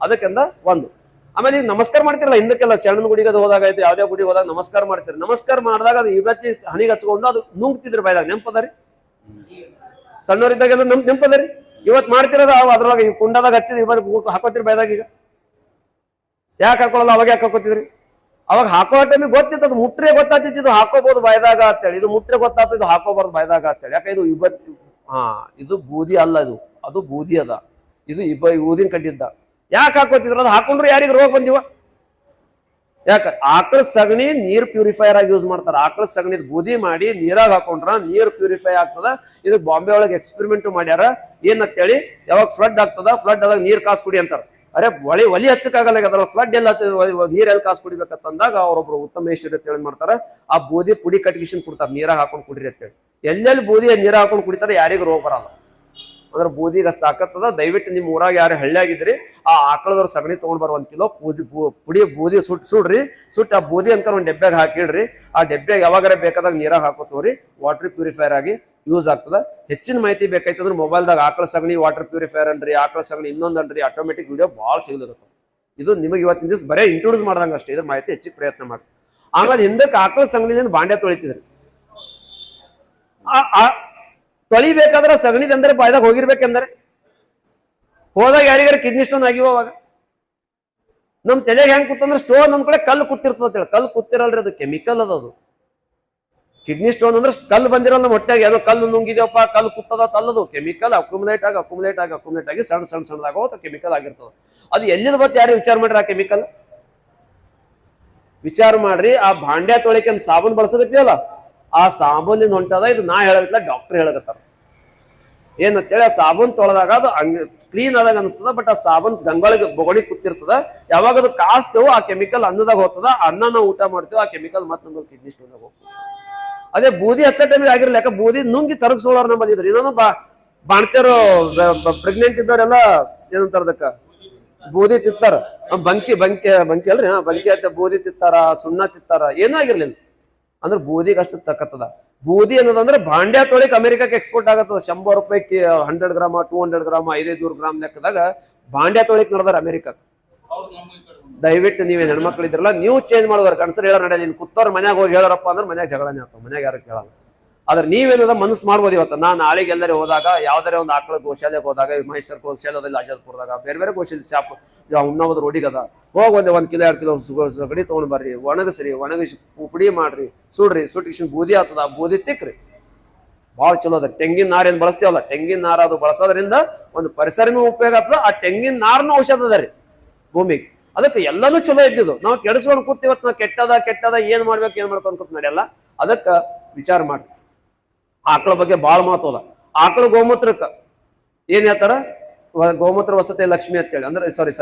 ಅದಕ್ಕೆಂದ ಒಂದು. ಆಮೇಲೆ ಈಗ ನಮಸ್ಕಾರ ಮಾಡ್ತಿರಲ್ಲ, ಹಿಂದಕ್ಕೆಲ್ಲ ಶರಣನ ಗುಡಿಗೆ ಅದು ಹೋದಾಗ ಆಯ್ತು, ಯಾವ್ದೇ ಗುಡಿಗೆ ಹೋದಾಗ ನಮಸ್ಕಾರ ಮಾಡ್ತೀರಿ. ನಮಸ್ಕಾರ ಮಾಡಿದಾಗ ಅದು ಇವತ್ತಿ ಹನಿಗೆ ಹಚ್ಕೊಂಡು ಅದು ನುಂಗ್ತಿದ್ರು ಬಾಯ್ದಾಗ. ನೆಂಪದರಿ ರೀ ಸಣ್ಣವರಿದ್ದಾಗೆಲ್ಲ ನಮ್ ನೆನಪದ ರೀ ಇವತ್ತು ಮಾಡ್ತಿರೋದು ಅದ್ರೊಳಗೆ ಈ ಕುಂಡದಾಗ ಹಚ್ಚಿದ ಇವತ್ತು ಹಾಕೋತಿರ್ ಬಾಯ್ದಾಗ ಈಗ? ಯಾಕೆ ಹಾಕೊಳ್ಳಲ್ಲ ಅವಾಗ ಯಾಕೆ ಹಾಕೋತಿದ್ರಿ? ಅವಾಗ ಹಾಕೋ ಟೈಮಿಗೆ ಗೊತ್ತಿತ್ತು, ಅದು ಮುಟ್ರೆ ಗೊತ್ತಾಗ್ತಿತ್ತು, ಇದು ಹಾಕೋಬಹುದು ಬಯದಾಗ ಅಂತೇಳಿ. ಇದು ಮುಟ್ರೆ ಗೊತ್ತಾಗ್ತದೆ ಇದು ಹಾಕೋಬಾರ್ದು ಬಾಯ್ದಾಗ ಅಂತೇಳಿ. ಯಾಕೆ ಇದು ಇವತ್ತು ಹಾ ಇದು ಬೂದಿ ಅಲ್ಲ ಇದು. ಅದು ಬೂದಿ ಅದ. ಇದು ಇಬ್ಬ ಊದಿನ ಕಡ್ಡಿದ್ದ ಯಾಕೆ ಹಾಕೋತಿದ್ರು? ಅದು ಹಾಕೊಂಡ್ರೆ ಯಾರಿಗೆ ರೋಗ ಬಂದಿವ? ಯಾಕ? ಆಕಳ ಸಗಣಿ ನೀರ್ ಪ್ಯೂರಿಫೈಯರ್ ಆಗಿ ಯೂಸ್ ಮಾಡ್ತಾರೆ. ಆಕಳ ಸಗಣಿ ಬೂದಿ ಮಾಡಿ ನೀರಾಗ ಹಾಕೊಂಡ್ರ ನೀರ್ ಪ್ಯೂರಿಫೈ ಆಗ್ತದ. ಇದು ಬಾಂಬೆ ಒಳಗೆ ಎಕ್ಸ್ಪೆರಿಮೆಂಟ್ ಮಾಡ್ಯಾರ. ಏನಂತೇಳಿ, ಯಾವಾಗ ಫ್ಲಡ್ ಆಗ್ತದ ಫ್ಲಡ್ ಆದಾಗ ನೀರ್ ಕಾಸು ಕುಡಿ ಅಂತಾರ. ಅರೆ ಒಳಿ ಒಲಿ ಹಚ್ಚಕ್ಕಾಗಲ್ಲ ಅದ್ರೊಳಗೆ ಫ್ಲಡ್ ಎಲ್ಲ ನೀರ್ ಎಲ್ಲಿ ಕಾಸು ಕುಡಿಬೇಕಂತಂದಾಗ ಅವ್ರೊಬ್ರು ಉತ್ತಮೇಶ್ವರಿ ಅಂತ ಹೇಳಿ ಮಾಡ್ತಾರೆ. ಆ ಬೂದಿ ಪುಡಿ ಕಟ್ಗಿಸಿನ್ ಕೊಡ್ತಾರೆ ನೀರಾಗ ಹಾಕೊಂಡು ಕುಡಿರಿ ಅಂತೇಳಿ ಎಲ್ಲೆಲ್ಲಿ ಬೂದಿ ನೀರಾಗ ಹಾಕೊಂಡು ಕುಡಿತಾರೆ, ಯಾರಿಗೂ ರೋಗ ಬರಲ್ಲ. ಅಂದ್ರೆ ಬೂದಿಗೆ ಅಷ್ಟು ತಾಕತ್ತದ. ದಯವಿಟ್ಟು ನಿಮ್ಮ ಊರಾಗ ಯಾರು ಹಳ್ಳಿಯಾಗಿದ್ರಿ ಆ ಆಕಳದವ್ರ ಸಗಣಿ ತಗೊಂಡ್ ಬರೋ ಒಂದ್ ಕಿಲೋ ಬೂದಿ ಪುಡಿ ಬೂದಿ ಸುಟ್, ಸುಡ್ರಿ. ಸುಟ್ಟು ಆ ಬೂದಿ ಅಂತ ಒಂದು ಡೆಬ್ಬೆಗೆ ಹಾಕಿಡ್ರಿ. ಆ ಡೆಬ್ಬೆಗೆ ಯಾವಾಗಾರ ಬೇಕಾದಾಗ ನೀರಾಗ ಹಾಕೋತವ್ರಿ. ವಾಟರ್ ಪ್ಯೂರಿಫೈರ್ ಆಗಿ ಯೂಸ್ ಆಗ್ತದ. ಹೆಚ್ಚಿನ ಮಾಹಿತಿ ಬೇಕಾಯ್ತಂದ್ರೆ ಮೊಬೈಲ್ದಾಗ ಆಕಳ ಸಗಣಿ ವಾಟರ್ ಪ್ಯೂರಿಫೈರ್ ಅನ್ರಿ, ಆಕಳ ಸಗಣಿ ಇನ್ನೊಂದನ್ರಿ ಆಟೋಮೆಟಿಕ್ ವಿಡಿಯೋ ಭಾಳ ಸಿಗಲಿರುತ್ತೆ ಇದು ನಿಮಗೆ ಇವತ್ತಿನ ದಿವಸ ಬರೇ ಇಂಟ್ರೊಡ್ಯೂಸ್ ಮಾಡ್ದಂಗ ಅಷ್ಟೇ. ಇದ್ರ ಮಾಹಿತಿ ಹೆಚ್ಚಿಗೆ ಪ್ರಯತ್ನ ಮಾಡಿ ಆಮೇಲೆ ಹಿಂದಕ್ಕೆ ಆಕಳ ಸಗಣಿಲಿಂದ ಬಾಂಡೆ ತೊಳಿತಿದ್ರಿ. ತೊಳಿಬೇಕಾದ್ರೆ ಸಗಣಿದಂದ್ರೆ ಬಾಯ್ದಾಗ ಹೋಗಿರ್ಬೇಕಂದ್ರೆ? ಹೋದಾಗ ಯಾರಿಗಾರ ಕಿಡ್ನಿ ಸ್ಟೋನ್ ಆಗಿವ ಅವಾಗ? ನಮ್ ತಲೆಗೆ ಹೆಂಗ್ ಕೂತಂದ್ರೆ ಸ್ಟೋನ್ ನಮ್ಮ ಕಡೆ ಕಲ್ಲು ಕೂತಿರ್ತದ ಕಲ್ಲು ಕೂತಿರಲ್ರಿ ಅದು ಕೆಮಿಕಲ್ ಅದ ಅದು. ಕಿಡ್ನಿ ಸ್ಟೋನ್ ಅಂದ್ರೆ ಕಲ್ಲು ಬಂದಿರಲ್ಲ ನಮ್ಮ ಹೊಟ್ಟೆಗೆ ಏನೋ ಕಲ್ಲು ನುಂಗಿದೆಯಪ್ಪ, ಕಲ್ಲು ಕುತ್ತದ ತಲ್ಲದು. ಕೆಮಿಕಲ್ ಅಕ್ಯುಮುಲೇಟ್ ಆಗಿ ಅಕ್ಯುಮುಲೇಟ್ ಆಗಿ ಅಕ್ಯುಮುಲೇಟ್ ಆಗಿ ಸಣ್ಣ ಸಣ್ಣ ಸಣ್ಣದಾಗ ಕೆಮಿಕಲ್ ಆಗಿರ್ತದೆ. ಅದು ಎಲ್ಲಿದ ಬತ್ ಯಾರು ವಿಚಾರ ಮಾಡ್ರಿ ಆ ಕೆಮಿಕಲ್ ವಿಚಾರ ಮಾಡ್ರಿ, ಆ ಭಾಂಡ್ಯ ತೊಳಿಕೆ ಸಾಬೂನ್ ಬಳಸಕತ್ತಿಯಲ್ಲ ಆ ಸಾಬೂನಿಂದ ಹೊಂಟದ, ಇದು ನಾ ಹೇಳಿಲ್ಲ ಡಾಕ್ಟರ್ ಹೇಳಕತ್ತಾರ. ಏನಂತೇಳಿ, ಆ ಸಾಬೂನ್ ತೊಳೆದಾಗ ಅದು ಹಂಗ ಕ್ಲೀನ್ ಆದಾಗ ಅನಿಸ್ತದ ಬಟ್ ಆ ಸಾಬೂನ್ ಗಂಗೊಳಗೆ ಬೊಗಣಿ ಕೂತಿರ್ತದ. ಯಾವಾಗ ಅದು ಕಾಸ್ತೇವೋ ಆ ಕೆಮಿಕಲ್ ಅನ್ನದಾಗ ಹೋಗ್ತದ ಅನ್ನ ನಾವು ಊಟ ಮಾಡ್ತೇವೆ, ಆ ಕೆಮಿಕಲ್ ಮತ್ತೆ ನಮ್ಮಲ್ಲಿ ಕಿಡ್ನಿ ಸ್ಟೋನ್ ಹೋಗ್ತದೆ. ಅದೇ ಬೂದಿ ಹಚ್ಚ ಟೈಮಿಗೆ ಆಗಿರ್ಲಿ, ಯಾಕೆ ಬೂದಿ ನುಂಗಿ ಕರಗಿಸೋಳವ್ರ ನಮ್ಮ ಬಂದಿದ್ರು ಇನ್ನೊಂದು ಬಾ, ಬಾಣ್ತಿಯರು ಪ್ರೆಗ್ನೆಂಟ್ ಇದ್ದವರೆಲ್ಲ ಏನಂತಾರ ಬೂದಿ ತಿತ್ತಾರ ಬಂಕಿ ಬಂಕಿ ಬಂಕಿ ಅಲ್ರಿ ಬಂಕಿ ಅಂತ ಬೂದಿ ತಿತ್ತಾರ ಸುಣ್ಣ ತಿತ್ತಾರ ಏನೂ ಆಗಿರ್ಲಿಲ್ಲ. ಅಂದ್ರೆ ಬೂದಿಗೆ ಅಷ್ಟು ತಕ್ಕತ್ತದ. ಬೂದಿ ಅನ್ನೋದಂದ್ರೆ ಬಾಂಡ್ಯ ತೊಳಿಕ್ ಅಮೆರಿಕಕ್ಕೆ ಎಕ್ಸ್ಪೋರ್ಟ್ ಆಗತ್ತದ. ಶಂಬರ್ ರೂಪಾಯಿ ಹಂಡ್ರೆಡ್ ಗ್ರಾಮ ಟೂ ಹಂಡ್ರೆಡ್ ಗ್ರಾಮ ಐದೈದು ಗ್ರಾಮ್ ಲೆಕ್ಕದಾಗ ಬಾಂಡ್ಯ ತೊಳಿಕ್ ನಡೆದಾರ ಅಮೆರಿಕಕ್ಕೆ ದಯವಿಟ್ಟು ನೀವೇ ಹೆಣ್ಮಕ್ಳು ಇದ್ರಲ್ಲ ನೀವು ಚೇಂಜ್ ಮಾಡೋದ್ರ ಕನ್ಸರ್ ಹೇಳೋ ನಡೆ ನೀನು ಕುತ್ತವ್ರ ಮನ್ಯಾಗ ಹೋಗಿ ಹೇಳೋರಪ್ಪ ಅಂದ್ರೆ ಮನ್ಯಾಗ ಜಗಳನೇ ಆಗ್ತಾವ. ಮನ್ಯಾಗ ಯಾರು ಕೇಳಲ್ಲ. ಆದ್ರೆ ನೀವೇನದ ಮನಸ್ಸು ಮಾಡ್ಬೋದು ಇವತ್ತು. ನಾನು ನಾಳೆಗೆ ಎಲ್ಲರೂ ಹೋದಾಗ ಯಾವ್ದಾರೆ ಒಂದು ಆಕಳ ಗೋಶಾಲೆಗೆ ಹೋದಾಗ, ಮಹೇಶ್ವರ ಗೋಶಾಲದಲ್ಲಿ ಅಜಾದ್ಪುರದಾಗ, ಬೇರೆ ಬೇರೆ ಗೋಶಾಲೆ ಶಾಪ್ ಉಣ್ಣೋದು ರೋಡಿಗೆ ಅದ. ಹೋಗಿ ಒಂದೇ ಒಂದು ಕಿಲೋ, ಎರಡು ಕಿಲೋ ಸಗಡಿ ತೊಗೊಂಡು ಬರ್ರಿ. ಒಣಗಿಸ್ರಿ ಒಣಗಿಸಿ ಪುಡಿ ಮಾಡ್ರಿ. ಸುಡ್ರಿ ಸುಟ್ಟಿಗೆ ಬೂದಿ ಆಗ್ತದ ಬೂದಿ ತಿಕ್ರಿ. ಭಾಳ ಚಲೋ ಅದ. ತೆಂಗಿನ ನಾರು ಏನ್ ಬಳಸ್ತೇವಲ್ಲ, ತೆಂಗಿನ ನಾರು ಅದು ಬಳಸೋದ್ರಿಂದ ಒಂದು ಪರಿಸರನೂ ಉಪಯೋಗ ಆಗ್ತದ, ಆ ತೆಂಗಿನ ನಾರನ್ನು ಔಷಧ ಅದ ರೀ. ಭೂಮಿಗೆ. ಅದಕ್ಕೆ ಎಲ್ಲನೂ ಚಲೋ ಇದ್ದಿದ್ದು. ನಾವು ಕೆಡಿಸ್ಕೊಂಡು ಕೂತಿವತ್ತು ನಾವು ಕೆಟ್ಟದ ಕೆಟ್ಟದ ಏನು ಮಾಡ್ಬೇಕು ಏನು ಮಾಡ್ಬೇಕು ಕೂತ್ ನಡೆಯಲ್ಲ. ಅದಕ್ಕೆ ವಿಚಾರ ಮಾಡಿ ಆಕಳ ಬಗ್ಗೆ ಭಾಳ ಮಹತ್ವ ಅದ. ಆಕಳ ಗೋಮೂತ್ರಕ್ಕ ಏನ್ ಹೇಳ್ತಾರ? ಗೋಮೂತ್ರ ವಸತಿ ಲಕ್ಷ್ಮಿ ಅಂತೇಳಿ. ಅಂದ್ರೆ ಸಾರಿ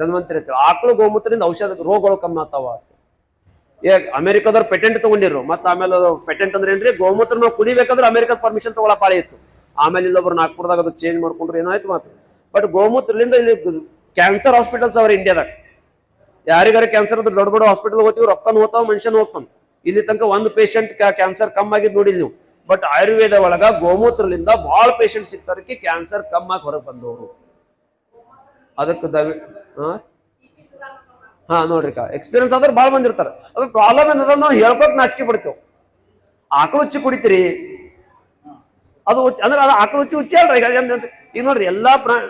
ಧನ್ವಂತರಿ ಅಂತೇಳಿ. ಆಕಳ ಗೋಮೂತ್ರದಿಂದ ಔಷಧ ರೋಗಗಳು ಕಮ್ಮಿ ಆಗ್ತಾವ ಏ, ಅಮೆರಿಕದವ್ರು ಪೇಟೆಂಟ್ ತಗೊಂಡಿರು ಮತ್ತೆ ಆಮೇಲೆ ಪೇಟೆಂಟ್ ಅಂದ್ರೆ ಏನ್ರಿ? ಗೋಮೂತ್ರ ನಾವು ಕುಡಿಬೇಕಾದ್ರೆ ಅಮೆರಿಕದ ಪರ್ಮಿಷನ್ ತಗೊಳ ಪಾಳಿ ಇತ್ತು. ಆಮೇಲೆ ಇಲ್ಲೊಬ್ರು ನಾಗ್ಪುರದಾಗ ಅದು ಚೇಂಜ್ ಮಾಡ್ಕೊಂಡ್ರೆ, ಏನಾಯ್ತು ಮಾತು ಬಟ್ ಗೋಮೂತ್ರದಿಂದ ಇಲ್ಲಿ ಕ್ಯಾನ್ಸರ್ ಹಾಸ್ಪಿಟಲ್ಸ್ ಅವ್ರ ಇಂಡಿಯಾದಾಗ ಯಾರಿಗಾರ ಕ್ಯಾನ್ಸರ್ ಅಂದ್ರೆ ದೊಡ್ಡ ದೊಡ್ಡ ಹಾಸ್ಪಿಟಲ್ ಹೋಗ್ತೀವಿ, ರೊಕ್ಕನ ಹೋಗ್ತಾವ, ಮನುಷ್ಯನ ಹೋಗ್ತಾನೆ ಇಲ್ಲಿ ತನಕ ಒಂದು ಪೇಷಂಟ್ ಕ್ಯಾನ್ಸರ್ ಕಮ್ಮಿ ಆಗಿದ್ ನೋಡಿಲ್ಲ ನೀವು. ಬಟ್ ಆಯುರ್ವೇದ ಒಳಗ ಗೋಮೂತ್ರದಿಂದ ಬಹಳ ಪೇಷಂಟ್ ಸಿಗ್ತಾರಕ್ಕೆ ಕ್ಯಾನ್ಸರ್ ಕಮ್ಮಾಗಿ ಹೊರಗೆ ಬಂದವರು. ಅದಕ್ಕೆ ದವಿ ಹಾ, ನೋಡ್ರಿ ಎಕ್ಸ್ಪೀರಿಯನ್ಸ್ ಆದ್ರೆ ಭಾಳ ಬಂದಿರ್ತಾರೆ ಅದ್ರ ಪ್ರಾಬ್ಲಮ್ ಏನದ ನಾವು ಹೇಳ್ಕೊಟ್ ನಾಚಿಕೆ ಪಡ್ತೇವೆ. ಆಕಳು ಉಚ್ಚಿ ಕುಡಿತೀರಿ? ಅದು ಅಂದ್ರೆ ಅದು ಆಕಳು ಉಚ್ಚಿ ಉಚ್ಚಿ ಅಲ್ರಿ. ಈಗ ನೋಡ್ರಿ, ಎಲ್ಲಾ ಪ್ರಾಣಿ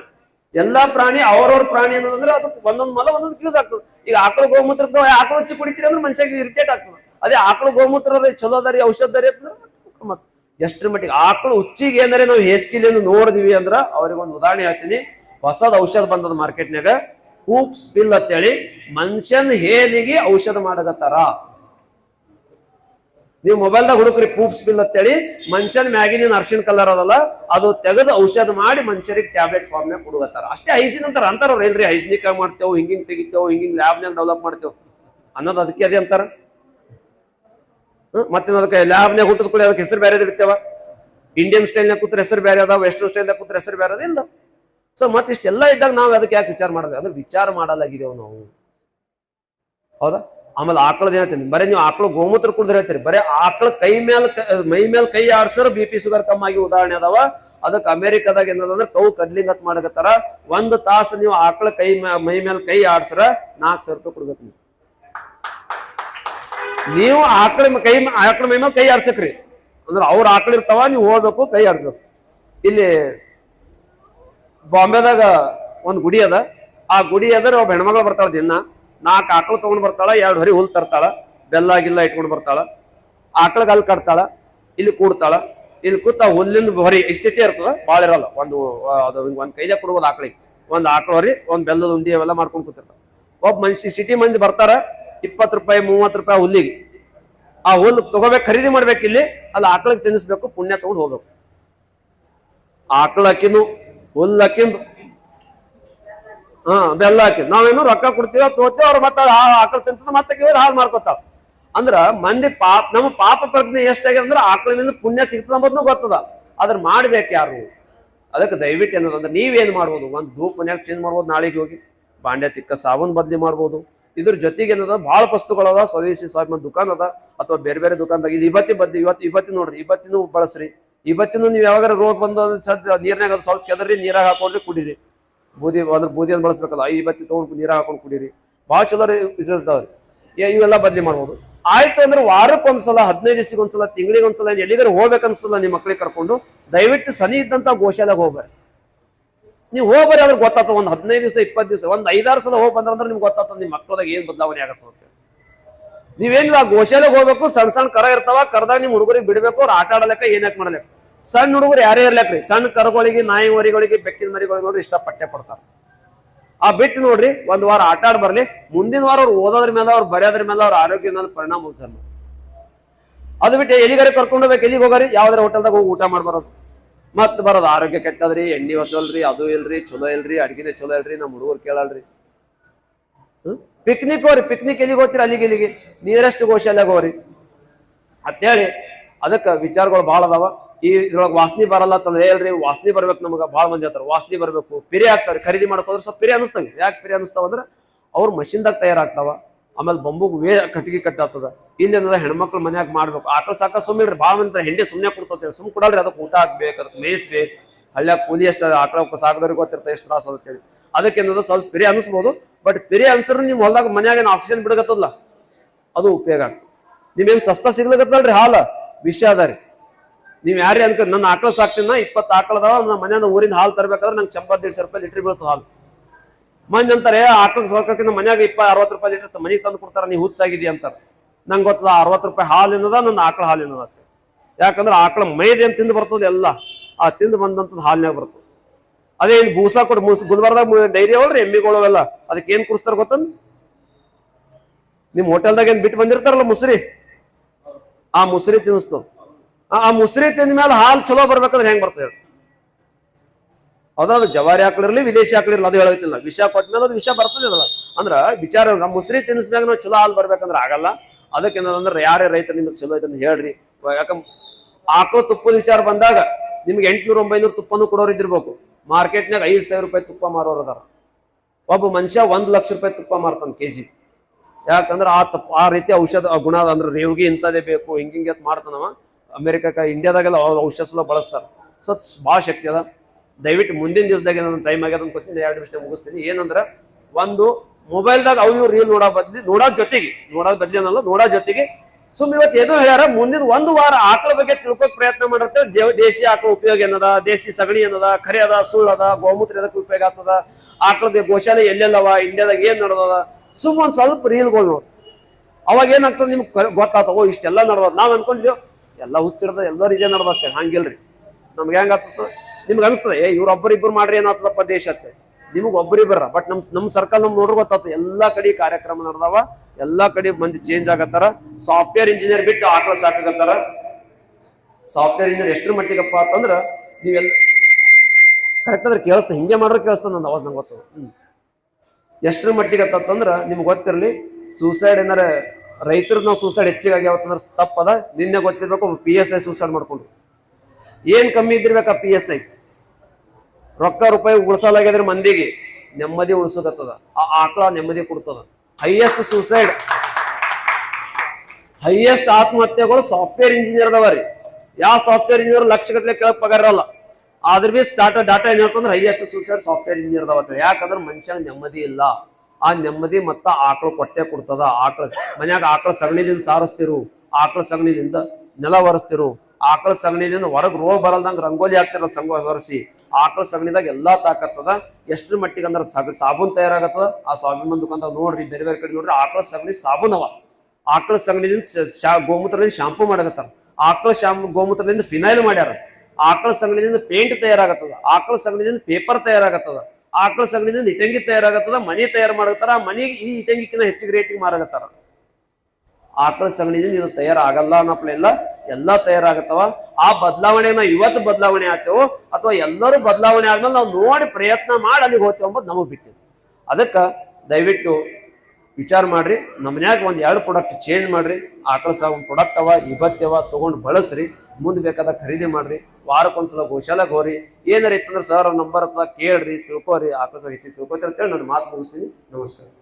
ಎಲ್ಲಾ ಪ್ರಾಣಿ, ಅವ್ರವ್ರ ಪ್ರಾಣಿ ಅನ್ನೋದಂದ್ರೆ ಅದು ಒಂದೊಂದ್ ಮಲ ಒಂದೊಂದು ಯೂಸ್ ಆಗ್ತದೆ. ಈಗ ಆಕಳು ಗೋಮೂತ್ರ ಆಕಳು ಉಚ್ಚಿ ಕುಡಿತೀರಿ ಅಂದ್ರೆ ಮನುಷ್ಯಗೆ ಇರಿಟೇಟ್ ಆಗ್ತದೆ. ಅದೇ ಆಕಳು ಗೋಮೂತ್ರ ಚಲೋ ಅದಾರಿ ಔಷಧ ರೀ ಅಂತಂದ್ರೆ ಮತ್ತೆ ಎಷ್ಟ್ರ ಮಟ್ಟಿಗೆ ಆಕಳು ಉಚ್ಚಿಗೆ ಏನಾರೆ ನಾವು ಹೇಸ್ಕಿಲಿಂದ ನೋಡಿದ್ವಿ ಅಂದ್ರ ಅವ್ರಿಗೆ ಒಂದು ಉದಾಹರಣೆ ಹೇಳ್ತೀನಿ. ಹೊಸದ್ ಔಷಧ ಬಂದದ ಮಾರ್ಕೆಟ್ನಾಗ ಹೂಪ್ ಸ್ಪಿಲ್ ಅಂತೇಳಿ ಮನುಷ್ಯನ್ ಹೇಲಿಗೆ ಔಷಧ ಮಾಡಕತ್ತಾರ. ನೀವು ಮೊಬೈಲ್ದಾಗ ಹುಡುಕ್ರಿ ಪೂಪ್ ಸ್ಪಿಲ್ ಅಂತೇಳಿ ಮನುಷ್ಯನ ಮ್ಯಾಗಿನ ಅರ್ಶಿನ ಕಲರ್ ಅದಲ್ಲ, ಅದು ತೆಗೆದು ಔಷಧ ಮಾಡಿ ಮನುಷ್ಯರಿಗೆ ಟ್ಯಾಬ್ಲೆಟ್ ಫಾರ್ಮ್ನಾಗ ಕೊಡುಗತ್ತಾರ ಅಷ್ಟೇ ಹೈಜಿನ್ ಅಂತಾರ ಅಂತಾರ ಏನ್ರಿ ಹೈಜಿನಿಕ್ ಮಾಡ್ತೇವೆ, ಹಿಂಗಿಂಗ್ ತೆಗಿತೇವೆ, ಹಿಂಗಿಂಗ್ ಲ್ಯಾಬ್ನಾಗ ಡೆವಲಪ್ ಮಾಡ್ತೇವೆ ಅನ್ನೋದು ಅದಕ್ಕೆ ಅದೇ ಅಂತಾರ. ಮತ್ತೆ ಅದಕ್ಕೆ ಲ್ಯಾಬ್ನಾಗ ಹುಟ್ಟದ ಕೂಡ ಅದಕ್ಕೆ ಹೆಸರು ಬೇರೆ ಇರ್ತೇವ ಇಂಡಿಯನ್ ಸ್ಟೈಲ್ನಾಗ ಕೂತ್ರ ಹೆಸರು ಬೇರೆ ಅದಾವ ವೆಸ್ಟರ್ನ್ ಸ್ಟೈಲ್ನಾಗ ಕೂತ್ರ ಹೆಸರು ಬೇರೆ ಅದಿಂದ ಸೊ ಮತ್ತೆ ಇಷ್ಟೆಲ್ಲ ಇದ್ದಾಗ ನಾವು ಅದಕ್ಕೆ ಯಾಕೆ ವಿಚಾರ ಮಾಡೋದು? ಅಂದ್ರೆ ವಿಚಾರ ಮಾಡಲಾಗಿದ್ದೇವೆ ನಾವು. ಹೌದಾ? ಆಮೇಲೆ ಆಕಳದ ಹೇಳ್ತೀನಿ? ಬರೀ ನೀವು ಆಕಳು ಗೋಮೂತ್ರ ಕುಡಿದ್ರೆ ಹೇಳ್ತೀರಿ. ಬರೀ ಆಕಳ ಕೈ ಮೇಲ್ ಮೈ ಮೇಲ್ ಕೈ ಆಡ್ಸರ್ ಬಿ ಪಿ ಶುಗರ್ ಆಗಿ ಉದಾಹರಣೆ ಅದಾವ. ಅದಕ್ಕೆ ಅಮೆರಿಕದಾಗ ಏನದಂದ್ರೆ ಕೌ ಕಡ್ಲಿಂಗ್ ಅಂತ ಮಾಡಕತ್ತಾರ. ಒಂದು ತಾಸು ನೀವು ಆಕಳ ಕೈ ಮೈ ಮೇಲೆ ಕೈ ಆಡ್ಸರ ನಾಲ್ಕು ಸಾವಿರ ರೂಪಾಯಿ ಕೊಡ್ಬೇಕು ನೀವು. ನೀವು ಆಕಳ ಕೈ ಆಕಳ ಮೈಮ ಕೈ ಆಡ್ಸಕ್ರಿ. ಅಂದ್ರೆ ಅವ್ರ ಆಕಳ ಇರ್ತಾವ, ನೀವು ಹೋಗ್ಬೇಕು ಕೈ ಆಡ್ಸ್ಬೇಕು. ಇಲ್ಲಿ ಬಾಂಬೆದಾಗ ಒಂದು ಗುಡಿ ಅದ. ಆ ಗುಡಿ ಅದ್ರ ಒಬ್ಬ ಹೆಣ್ಮಗಳು ಬರ್ತಾಳ ದಿನ. ನಾಲ್ಕು ಆಕಳು ತೊಗೊಂಡು ಬರ್ತಾಳ, ಎರಡು ಹರಿ ಹುಲ್ ತರ್ತಾಳ, ಬೆಲ್ಲ ಗಿಲ್ಲ ಇಟ್ಕೊಂಡು ಬರ್ತಾಳ. ಆಕಳಗ್ ಅಲ್ಲಿ ಕಟ್ತಾಳ, ಇಲ್ಲಿ ಕೂಡ್ತಾಳ. ಇಲ್ಲಿ ಕೂತ ಹುಲ್ಲಿಂದ ಹೊರಿ ಇಷ್ಟಿಷ್ಟೇ ಇರ್ತದ? ಭಾಳ ಇರಲ್ಲ. ಒಂದು ಅದು ಒಂದು ಕೈದಾಗ ಕೊಡ್ಬೋದು ಆಕಳಿಗೆ. ಒಂದು ಆಕಳ ಹೊರಿ, ಒಂದು ಬೆಲ್ಲದ ಉಂಡಿ ಅವೆಲ್ಲ ಮಾಡ್ಕೊಂಡು ಕೂತಿರ್ತಾವ ಒಬ್ಬ ಮನುಷ್ಯ ಸಿಟಿ ಮಂದಿ ಬರ್ತಾರ ಇಪ್ಪತ್ತು ರೂಪಾಯಿ, ಮೂವತ್ತು ರೂಪಾಯಿ ಹುಲ್ಲಿಗೆ. ಆ ಹುಲ್ಲು ತಗೋಬೇಕು, ಖರೀದಿ ಮಾಡ್ಬೇಕು ಇಲ್ಲಿ, ಅಲ್ಲಿ ಆಕಳಿಗೆ ತಿನ್ನಿಸ್ಬೇಕು, ಪುಣ್ಯ ತಗೊಂಡು ಹೋಗ್ಬೇಕು. ಆಕಳ ಹಾಕಿನು ಹುಲ್ಲು ಹಾಕಿಂದು ಹಾ, ಬೆಲ್ಲ ಹಾಕಿ ನಾವೇನು ರೊಕ್ಕ ಕೊಡ್ತೀವ, ತೋತೀವಿ, ಅವ್ರು ಮತ್ತೆ ಆಕಳ ತಿಂತದ ಮತ್ತೆ ಹಾಲು ಹಾಳು ಮಾಡ್ಕೊತಾವ ಅಂದ್ರ ಮಂದಿ ಪಾಪ, ನಮ್ಮ ಪಾಪ ಪ್ರಜ್ಞೆ ಎಷ್ಟಾಗಿದೆ ಅಂದ್ರೆ ಆಕಳಿನಿಂದ ಪುಣ್ಯ ಸಿಗ್ತದ ಅಂಬದ್ನು ಗೊತ್ತದ. ಅದ್ರ ಮಾಡ್ಬೇಕು ಯಾರು? ಅದಕ್ಕೆ ದಯವಿಟ್ಟು ಏನದ ಅಂದ್ರೆ ನೀವೇನ್ ಮಾಡ್ಬೋದು? ಒಂದು ಧೂಪ ಮನ್ಯಾಗ ಚೇಂಜ್ ಮಾಡ್ಬೋದು, ನಾಳೆಗೆ ಹೋಗಿ. ಬಾಂಡೆ ತಿಕ್ಕ ಸಾಬೂನ್ ಬದ್ಲಿ ಮಾಡ್ಬೋದು. ಇದ್ರ ಜೊತೆಗೆ ಏನದ? ಭಾಳ ವಸ್ತುಗಳದ ಸ್ವದೇಶಿ ಸಾಹಿಬ್ ದುಕಾನ್ ಅದ. ಅಥವಾ ಬೇರೆ ಬೇರೆ ದುಕಾನ್ದಾಗ ಇದು ಇವತ್ತಿ ಬದ್ದು ಇವತ್ತು ಇವತ್ತಿ ನೋಡ್ರಿ, ಇವತ್ತಿನೂ ಬಳಸ್ರಿ. ಇವತ್ತಿನೂ ನೀವು ಯಾವಾಗ ರೋಗ ಬಂದ ಸದ್ ನೀರ್ನಾಗ ಅದು ಸ್ವಲ್ಪ ಕೆದರಿ ನೀರಾಗ ಹಾಕೊಂಡ್ರಿ ಕುಡೀರಿ. ಬೂದಿ ಅಂದ್ರೆ ಬೂದಿಯನ್ನು ಬಳಸ್ಬೇಕಲ್ಲ ಇವತ್ತಿ ಬತ್ತಿ ತೊಗೊಂಡು ನೀರಾಗ ಹಾಕೊಂಡು ಕುಡೀರಿ. ಭಾಳ ಚಲೋ ಇದಾವ್ರಿ ಇವೆಲ್ಲ ಬದ್ಲಿ ಮಾಡ್ಬೋದು. ಆಯ್ತು ಅಂದ್ರೆ ವಾರಕ್ಕೆ ಒಂದ್ಸಲ ಹದಿನೈದು ದಿವಸಕ್ಕೆ ಒಂದ್ಸಲ ತಿಂಗಳಿಗೆ ಒಂದ್ಸಲ ಎಲ್ಲಿಗಾರ ಹೋಗ್ಬೇಕನ್ಸ್ತಲ್ಲ ನಿಮ್ಮ ಮಕ್ಳಿಗೆ ಕರ್ಕೊಂಡು, ದಯವಿಟ್ಟು ಸನಿ ಇದ್ದಂತ ಗೋಶಾಲೆಗೆ ಹೋಗ್ಬೇಡಿ ನೀವು ಹೋಗ್ಬರಿ ಅದ್ರ ಗೊತ್ತಾಗ್ತದೆ. ಒಂದು ಹದಿನೈದು ದಿವಸ, ಇಪ್ಪತ್ತು ದಿವಸ, ಒಂದು ಐದಾರು ಸಲ ಹೋಗಿ ಬಂದ್ರೆ ನಿಮ್ಗೆ ಗೊತ್ತಾಗ್ತದೆ ನಿಮ್ಮ ಮಕ್ಕಳದಾಗ ಏನು ಬದಲಾವಣೆ ಆಗತ್ತೆ ನೀವೇನಿಲ್ಲ ಗೋಶಾಲೆಗೆ ಹೋಗ್ಬೇಕು ಸಣ್ಣ ಸಣ್ಣ ಕರ ಇರ್ತಾವ, ಕರ್ದಾಗ ನಿಮ್ಮ ಹುಡುಗರಿಗೆ ಬಿಡ್ಬೇಕು, ಅವ್ರು ಆಟ ಆಡಲಿಕ್ಕೆ ಏನಕ್ಕೆ ಮಾಡಲಿಕ್ಕೆ ಸಣ್ಣ ಹುಡುಗರು ಯಾರೇ ಇರ್ಲಕ್ರಿ ಸಣ್ಣ ಕರುಗಳಿಗೆ, ನಾಯಿ ಮರಿಗಳಿಗೆ, ಬೆಕ್ಕಿನ ಮರಿಗಳಿಗೆ ನೋಡಿ ಇಷ್ಟಪಟ್ಟೆ ಪಡ್ತಾರೆ. ಆ ಬಿಟ್ಟು ನೋಡ್ರಿ, ಒಂದ್ ವಾರ ಆಟ ಆಡ್ ಬರ್ಲಿ, ಮುಂದಿನ ವಾರ ಅವ್ರು ಓದೋದ್ರ ಮೇಲೆ ಅವ್ರು ಬರೆಯೋದ್ರ ಮೇಲೆ ಅವ್ರ ಆರೋಗ್ಯ ಮೇಲೆ ಪರಿಣಾಮ ಉಂಟು ಅದು ಬಿಟ್ಟು ಎಲ್ಲಿಗಾರ ಕರ್ಕೊಂಡು ಹೋಗ್ಬೇಕು, ಎಲ್ಲಿಗೆ ಹೋಗಾರಿ? ಯಾವ್ದಾರ ಹೋಟೆಲ್ದಾಗ ಹೋಗಿ ಊಟ ಮಾಡ್ಬರೋದು. ಮತ್ ಬರೋದು ಆರೋಗ್ಯ ಕೆಟ್ಟದ್ರಿ, ಎಣ್ಣೆ ಹೊಸಲ್ರಿ ಅದು ಇಲ್ರಿ, ಚಲೋ ಇಲ್ರಿ, ಅಡ್ಗಿನೇ ಚಲೋ ಇಲ್ರಿ ನಮ್ಮ ಹುಡುಗರು ಕೇಳಲ್ರಿ. ಪಿಕ್ನಿಕ್ ಹೋಗ್ರಿ ಪಿಕ್ನಿಕ್ ಎಲ್ಲಿಗೆ ಹೋಗ್ತೀರಿ, ಅಲ್ಲಿಗೆ ಇಲ್ಲಿಗೆ? ನಿಯರೆಸ್ಟ್ ಗೋಶಾಲೆಗೆ ಹೋಗ್ರಿ. ಅಂತೇಳಿ ಅದಕ್ಕೆ ವಿಚಾರಗಳು ಭಾಳ ಅದಾವ. ಈ ಇದ್ರೊಳಗೆ ವಾಸನೆ ಬರಲ್ಲ ಅಂತಂದ್ರೆ ಹೇಳ್ರಿ, ವಾಸನೆ ಬರ್ಬೇಕು ನಮಗೆ, ಭಾಳ ಮಂದಿ ಹೇಳ್ತಾರೆ ವಾಸನೆ ಬರಬೇಕು, ಪಿರಿ ಆಗ್ತಾರೆ ಖರೀದಿ ಮಾಡ್ಕೋದ್ರೆ ಸ್ವಲ್ಪ ಪಿರಿ ಅನಿಸ್ತವೆ ಯಾಕೆ ಪಿರಿ ಅನಿಸ್ತಾವ ಅಂದ್ರೆ, ಅವ್ರು ಮಷಿನ್ದಾಗ ತಯಾರಾಗ್ತಾವ. ಆಮೇಲೆ ಬಂಬುಗ್ ವೇ ಕಟ್ಟಿಗೆ ಕಟ್ಟಾತದ. ಇಲ್ಲಿ ಏನದ ಹೆಣ್ಮಕ್ಳು ಮನ್ಯಾಗ ಮಾಡ್ಬೇಕು. ಆಕಳ ಸಾಕ ಸುಮ್ಮಿಡ್ರಿ ಭಾಳ ಅಂತ ಹೆಂಡಿ ಸುಮ್ಮನೆ ಕೊಡ್ತೇವೆ ಸುಮ್ ಕೊಡಲ್ರಿ, ಅದಕ್ಕೆ ಊಟ ಹಾಕ್ಬೇಕು ಅದಕ್ಕೆ ಮೇಯಿಸ್ಬೇಕು ಹಳ್ಳ್ಯಾಗ ಕೂಲಿ ಎಷ್ಟು ಆಕಳ ಸಾಕದವ್ರಿಗೆ ಗೊತ್ತಿರ್ತದೆ ಎಷ್ಟು ತ್ರಾಸ ಅದಕ್ಕೆ ಅದಕ್ಕೆ ಏನದ ಸ್ವಲ್ಪ ಪಿರಿ ಅನಿಸ್ಬೋದು. ಬಟ್ ಪಿರಿ ಅನ್ಸರು ನಿಮ್ಮ ಹೊಲ್ದಾಗ ಮನ್ಯಾಗ ಏನು ಆಕ್ಸಿಜನ್ ಬಿಡಗತ್ತಲ್ಲ ಅದು ಉಪಯೋಗ ಆಗ್ತದೆ. ನಿಮ್ಗೇನು ಸಸ್ತ ಸಿಗ್ಲಕತ್ತಲ್ರಿ ಹಾಲ? ವಿಷ ಅದ ರೀ. ನೀವ್ ಯಾರೇ ಅನ್ಕ ನನ್ನ ಆಕಳ ಸಾಕ್ತೀನಿ ಇಪ್ಪತ್ತು ಆಕಳದಾವ ನನ್ನ ಮನೆಯಿಂದ ಊರಿಂದ ಹಾಲು ತರಬೇಕಾದ್ರೆ ನಂಗೆ ಶಂಬರ್, ದೇಡ್ಸ ರೂಪಾಯಿ ಲೀಟ್ರ್ ಬೀಳ್ತು ಹಾಲು. ಮಂದಿ ಅಂತಾರೆ ಆಕಳ ಸಾಕಿನ ಮನ್ಯಾಗ ಇಪ್ಪ ಅರವತ್ತು ರೂಪಾಯಿ ಲೀಟರ್ ಮನೆಗೆ ತಂದು ಕೊಡ್ತಾರ, ನೀವು ಹುಚ್ಚಾಗಿದಿ ಅಂತಾರೆ. ನಂಗೆ ಗೊತ್ತದ, ಅರವತ್ತು ರೂಪಾಯಿ ಹಾಲು ಏನದ, ನನ್ನ ಆಕಳ ಹಾಲು ಏನದ ಯಾಕಂದ್ರೆ ಆಕಳ ಮೈದೆ ಅಂತ ತಿಂದು ಬರ್ತದೆ? ಎಲ್ಲ. ಆ ತಿಂದು ಬಂದಂಥದ್ದು ಹಾಲಿನಾಗ ಬರ್ತದೆ. ಅದೇ ಇಲ್ಲಿ ಬೂಸ ಕೊಟ್ಟು ಮೂಸ್ ಗುಲ್ಬರ್ದಾಗ ಡೈರಿ ಅವಳ್ರಿ ಎಮ್ಮಿಗಳು ಅವೆಲ್ಲ. ಅದಕ್ಕೆ ಏನು ಕುಡಿಸ್ತಾರ ಗೊತ್ತನ್? ನಿಮ್ಮ ಹೋಟೆಲ್ದಾಗ ಏನು ಬಿಟ್ಟು ಬಂದಿರ್ತಾರಲ್ಲ ಮುಸ್ರಿ? ಆ ಮುಸ್ರಿ ತಿನ್ನಿಸ್ತು ಆ ಮುಸ್ರಿ ತಿಂದ ಮೇಲೆ ಹಾಲು ಚಲೋ ಬರ್ಬೇಕಂದ್ರೆ ಹೆಂಗೆ ಬರ್ತದೆ ಅದಾದ ಜವಾರಿ ಆಕಳಿರ್ಲಿ ವಿದೇಶಿ ಆಕಳಿರ್ಲಿ ಅದು ಹೇಳೋತಿಲ್ಲ ವಿಷ ಕೊಟ್ಮೇಲೆ ಅದು ವಿಷ ಬರ್ತದೆ ಅದ ಅಂದ್ರ ವಿಚಾರ ನಮ್ಮ ಮುಸ್ರಿ ತಿನ್ಸ್ಮ್ಯಾಗ ನಾವು ಚಲೋ ಹಾಲು ಬರ್ಬೇಕಂದ್ರೆ ಆಗಲ್ಲ. ಅದಕ್ಕೆ ಏನದಂದ್ರೆ ಯಾರೇ ರೈತರು ನಿಮ್ಗೆ ಚಲೋ ಐತೆ ಅಂತ ಹೇಳ್ರಿ. ಯಾಕಂದ್ರೆ ಆಕಳು ತುಪ್ಪದ ವಿಚಾರ ಬಂದಾಗ ನಿಮ್ಗೆ ಎಂಟ್ನೂರ, ಒಂಬೈನೂರು ತುಪ್ಪನು ಕೊಡೋರು ಇದ್ದಿರ್ಬೇಕು. ಮಾರ್ಕೆಟ್ನಾಗ ಐದು ಸಾವಿರ ರೂಪಾಯಿ ತುಪ್ಪ ಮಾರೋರು ಅದಾರ. ಒಬ್ಬ ಮನುಷ್ಯ ಒಂದ್ ಲಕ್ಷ ರೂಪಾಯಿ ತುಪ್ಪ ಮಾರ್ತಾನೆ ಕೆಜಿ. ಯಾಕಂದ್ರೆ ಆ ತಪ್ಪ ಆ ರೀತಿ ಔಷಧ ಗುಣ ಅದ. ಅಂದ್ರೆ ರೇವ್ಗೆ ಇಂಥದೇ ಬೇಕು, ಹಿಂಗ ಹಿಂಗೆ ಮಾಡ್ತಾನವ. ಅಮೆರಿಕಕ್ಕ ಇಂಡಿಯಾದಾಗೆಲ್ಲ ಔಷಧ ಸಲ ಬಳಸ್ತಾರ. ಸೊ ಭಾಳ ಶಕ್ತಿ ಅದ. ದಯವಿಟ್ಟು ಮುಂದಿನ ದಿವಸದಾಗ ನನ್ನ ಟೈಮ್ ಆಗ್ಯದ ಕೊಡ್ತೀನಿ ಎರಡು ನಿಮಿಷ ಮುಗಿಸ್ತೀನಿ. ಏನಂದ್ರೆ, ಒಂದು ಮೊಬೈಲ್ದಾಗ ಅವು ಇವ್ರು ರೀಲ್ ನೋಡೋ ಬದ್ಲಿ ನೋಡೋ ಜೊತೆಗೆ ನೋಡೋದ್ ಬದ್ಲಿ ಅನ್ನಲ್ಲ ನೋಡೋ ಜೊತೆಗೆ. ಸುಮ್ ಇವತ್ತು ಏನೋ ಹೇಳ್ಯಾರ, ಮುಂದಿನ ಒಂದು ವಾರ ಆಕಳ ಬಗ್ಗೆ ತಿಳ್ಕೊಕ್ ಪ್ರಯತ್ನ ಮಾಡಿರ್ತೇವೆ. ದೇಶಿ ಆಕಳ ಉಪಯೋಗ ಏನದ? ದೇಶಿ ಸಗಣಿ ಏನದ? ಖರೆ ಅದ, ಸುಳ್ಳು ಅದ, ಗೋಮೂತ್ರ ಎದಕ್ಕೆ ಉಪಯೋಗ ಆಗ್ತದ? ಆಕಳದ ಗೋಶಾಲೆ ಎಲ್ಲೆಲ್ಲವ? ಇಂಡಿಯಾದಾಗ ಏನ್ ನಡೆದದ? ಸುಮ್ ಒಂದ್ ಸ್ವಲ್ಪ ರೀಲ್ಗಳು ನೋಡಿ. ಅವಾಗ ಏನಾಗ್ತದೆ ನಿಮ್ಗೆ ಗೊತ್ತಾತ, ಓ, ಇಷ್ಟೆಲ್ಲ ನಡೆದ ನಾವ್ ಅನ್ಕೊಂಡಿದ್ವಿ, ಎಲ್ಲ ಹುಚ್ಚಿಡ್ದ ಎಲ್ಲರೂ ಇದೇ ನಡೆದತ್ತೆ ಹಂಗಿಲ್ರಿ. ನಮ್ಗೆ ಹೆಂಗ ಆಗ್ತದ ನಿಮ್ಗೆ ಅನಿಸ್ತದೆ, ಏ, ಇವ್ರು ಒಬ್ಬರಿಬ್ಬರು ಮಾಡ್ರಿ ಏನಾಗ್ತದಪ್ಪ ದೇಶ ನಿಮ್ಗೆ ಒಬ್ಬರಿಬ್ಬರ ಬಟ್ ನಮ್ ನಮ್ ಸರ್ಕಲ್ ನಮ್ ನೋಡ್ರಿ ಗೊತ್ತಾಗ್ತದೆ, ಎಲ್ಲಾ ಕಡೆ ಕಾರ್ಯಕ್ರಮ ನಡೆದವ, ಎಲ್ಲಾ ಕಡೆ ಮಂದಿ ಚೇಂಜ್ ಆಗತ್ತಾರ ಸಾಫ್ಟ್ವೇರ್ ಇಂಜಿನಿಯರ್ ಬಿಟ್ಟು ಆಕಳ ಸಾಕಾಗತ್ತಾರ ಸಾಫ್ಟ್ವೇರ್ ಇಂಜಿನಿಯರ್ ಎಷ್ಟ್ರ ಮಟ್ಟಿಗಪ್ಪ ಅಂತಂದ್ರ, ನೀವೆಲ್ಲ ಕರೆಕ್ಟ್ ಅದ್ರ ಕೇಳಿಸ್ತಾ, ಹಿಂಗೆ ಮಾಡ್ರೆ ಕೇಳಿಸ್ತಾ ನನ್ನ ಅವಾಜ್ ನಂಗೆ ಗೊತ್ತದ. ಎಷ್ಟ್ರ ಮಟ್ಟಿಗೆ ಅಂತಂದ್ರ ನಿಮ್ಗೆ ಗೊತ್ತಿರಲಿ ಸೂಸೈಡ್ ಏನಾರ ರೈತರದ್ದು ನಾವು ಸೂಸೈಡ್ ಹೆಚ್ಚಿಗೆ ಆಗ್ಯಾವತ್ತಂದ್ರೆ ತಪ್ಪದ, ನಿನ್ನೆ ಗೊತ್ತಿರ್ಬೇಕು ಪಿ ಎಸ್ ಐ ಸೂಸೈಡ್ ಮಾಡ್ಕೊಂಡ್ರು. ಏನ್ ಕಮ್ಮಿ ಇದ್ದಿರ್ಬೇಕಾ ಪಿ ಎಸ್ ಐ ರೊಕ್ಕ ರೂಪಾಯಿ ಉಳಿಸಲಾಗ್ಯದ್ರ ಮಂದಿಗೆ ನೆಮ್ಮದಿ ಉಳಿಸೋದತ್ತದ ಆ ಆಕಳ ನೆಮ್ಮದಿ ಕೊಡ್ತದ. ಹೈಯೆಸ್ಟ್ ಸೂಸೈಡ್ ಹೈಯೆಸ್ಟ್ ಆತ್ಮಹತ್ಯೆಗಳು ಸಾಫ್ಟ್ವೇರ್ ಇಂಜಿನಿಯರ್ ಅದಾವ ಯಾವ ಸಾಫ್ಟ್ವೇರ್ ಇಂಜಿನಿಯರ್ ಲಕ್ಷ ಗಟ್ಟಲೆ ಕೆಳಗ್ ಪಗಾರ ಇರಲ್ಲ. ಆದ್ರ ಬಿ ಸ್ಟಾರ್ಟ್ ಡಾಟಾ ಏನ್ ಹೇಳ್ತಂದ್ರೆ ಹೈಯೆಸ್ಟ್ ಸೂಸೈಡ್ ಸಾಫ್ಟ್ವೇರ್ ಇಂಜಿನಿಯರ್ ಅದಾವ ಯಾಕಂದ್ರೆ ಮನುಷ್ಯ ನೆಮ್ಮದಿ ಇಲ್ಲ. ಆ ನೆಮ್ಮದಿ ಮತ್ತ ಆಕಳು ಕೊಟ್ಟೆ ಕೊಡ್ತದ. ಆಕಳ ಮನ್ಯಾಗ ಆಕಳ ಸಗಣಿದಿಂದ ಸಾರಿಸ್ತಿರು. ಆಕಳ ಸಗಣಿದಿಂದ ನೆಲ ಒರೆಸ್ತಿರು. ಆಕಳ ಸಗಣಿದಿಂದ ಹೊರಗೆ ರೋಗ ಬರಲ್ದಂಗ ರಂಗೋಲಿ ಹಾಕ್ತಿರ ಸಂಗ ಒರೆಸಿ ಆಕಳ ಸಗಣಿದಾಗ ಎಲ್ಲಾ ತಾಕತ್ತದ ಎಷ್ಟ್ರ ಮಟ್ಟಿಗೆ ಅಂದ್ರೆ ಸಗ, ಸಾಬೂನ್ ತಯಾರಾಗತ್ತದ? ಆ ಸಾಬೂನ್ ದುಕಾನ್ದಾಗ ನೋಡ್ರಿ ಬೇರೆ ಬೇರೆ ಕಡೆ ನೋಡ್ರಿ ಆಕಳ ಸಗಣಿ ಸಾಬೂನ್ ಅವ. ಆಕಳ ಸಗಣಿದಿಂದ ಗೋಮೂತ್ರದಿಂದ ಶಾಂಪೂ ಮಾಡಕತ್ತಾರ. ಆಕಳ ಶಾಂಪು ಗೋಮೂತ್ರದಿಂದ ಫಿನೈಲ್ ಮಾಡ್ಯಾರ. ಆಕಳ ಸಗಣಿದಿಂದ ಪೇಂಟ್ ತಯಾರಾಗತ್ತದ. ಆಕಳ ಸಗಣಿದಿಂದ ಪೇಪರ್ ತಯಾರಾಗತ್ತದ. ಆಕಳ ಸಗಣಿದಿಂದ ಇಟಂಗಿ ತಯಾರಾಗತ್ತದ, ಮನಿ ತಯಾರು ಮಾಡಕತ್ತಾರ. ಆ ಮನಿಗೆ ಈ ಇಟಂಗಿಕ್ಕಿಂತ ಹೆಚ್ಚಿಗೆ ರೇಟಿಗೆ ಮಾರಾಗತ್ತಾರ ಆಕಳ ಸಗಣಿಯಿಂದ ಇದು ತಯಾರಾಗಲ್ಲ ಅನ್ನಪ್ಲೆಲ್ಲ ಎಲ್ಲಾ ತಯಾರಾಗತ್ತವ. ಆ ಬದಲಾವಣೆನ ಇವತ್ತು ಬದಲಾವಣೆ ಆಗ್ತೇವೋ ಅಥವಾ ಎಲ್ಲರೂ ಬದಲಾವಣೆ ಆದ್ಮೇಲೆ ನಾವು ನೋಡಿ ಪ್ರಯತ್ನ ಮಾಡಿ ಅಲ್ಲಿಗೆ ಹೋಗ್ತೇವೆ ಅಂಬುದು ನಮಗೆ ಬಿಟ್ಟಿದ್ದು. ಅದಕ್ಕೆ ದಯವಿಟ್ಟು ವಿಚಾರ ಮಾಡ್ರಿ. ನಮ್ಮನ್ಯಾಗ ಒಂದ್ ಎರಡು ಪ್ರಾಡಕ್ಟ್ ಚೇಂಜ್ ಮಾಡ್ರಿ. ಆಕಳ ಒಂದು ಪ್ರಾಡಕ್ಟ್ ಅವ ಇವತ್ತವ ತಗೊಂಡು ಬಳಸ್ರಿ. ಮುಂದೆ ಬೇಕಾದ ಖರೀದಿ ಮಾಡ್ರಿ. ವಾರಕ್ಕೊಂದ್ಸಲ ಗೋಶಾಲಾಗ ಹೋರಿ ಏನಾರ ಇತ್ತಂದ್ರೆ ಸರ್ ನಂಬರ್ ಅಥವಾ ಕೇಳ್ರಿ, ತಿಳ್ಕೊರಿ. ಆಕಳ ಸಾಗ ಹೆಚ್ಚಿಗೆ ತಿಳ್ಕೊತೀರಿ ಅಂತೇಳಿ ನಾನು ಮಾತು ಮುಗಿಸ್ತೀನಿ. ನಮಸ್ಕಾರ.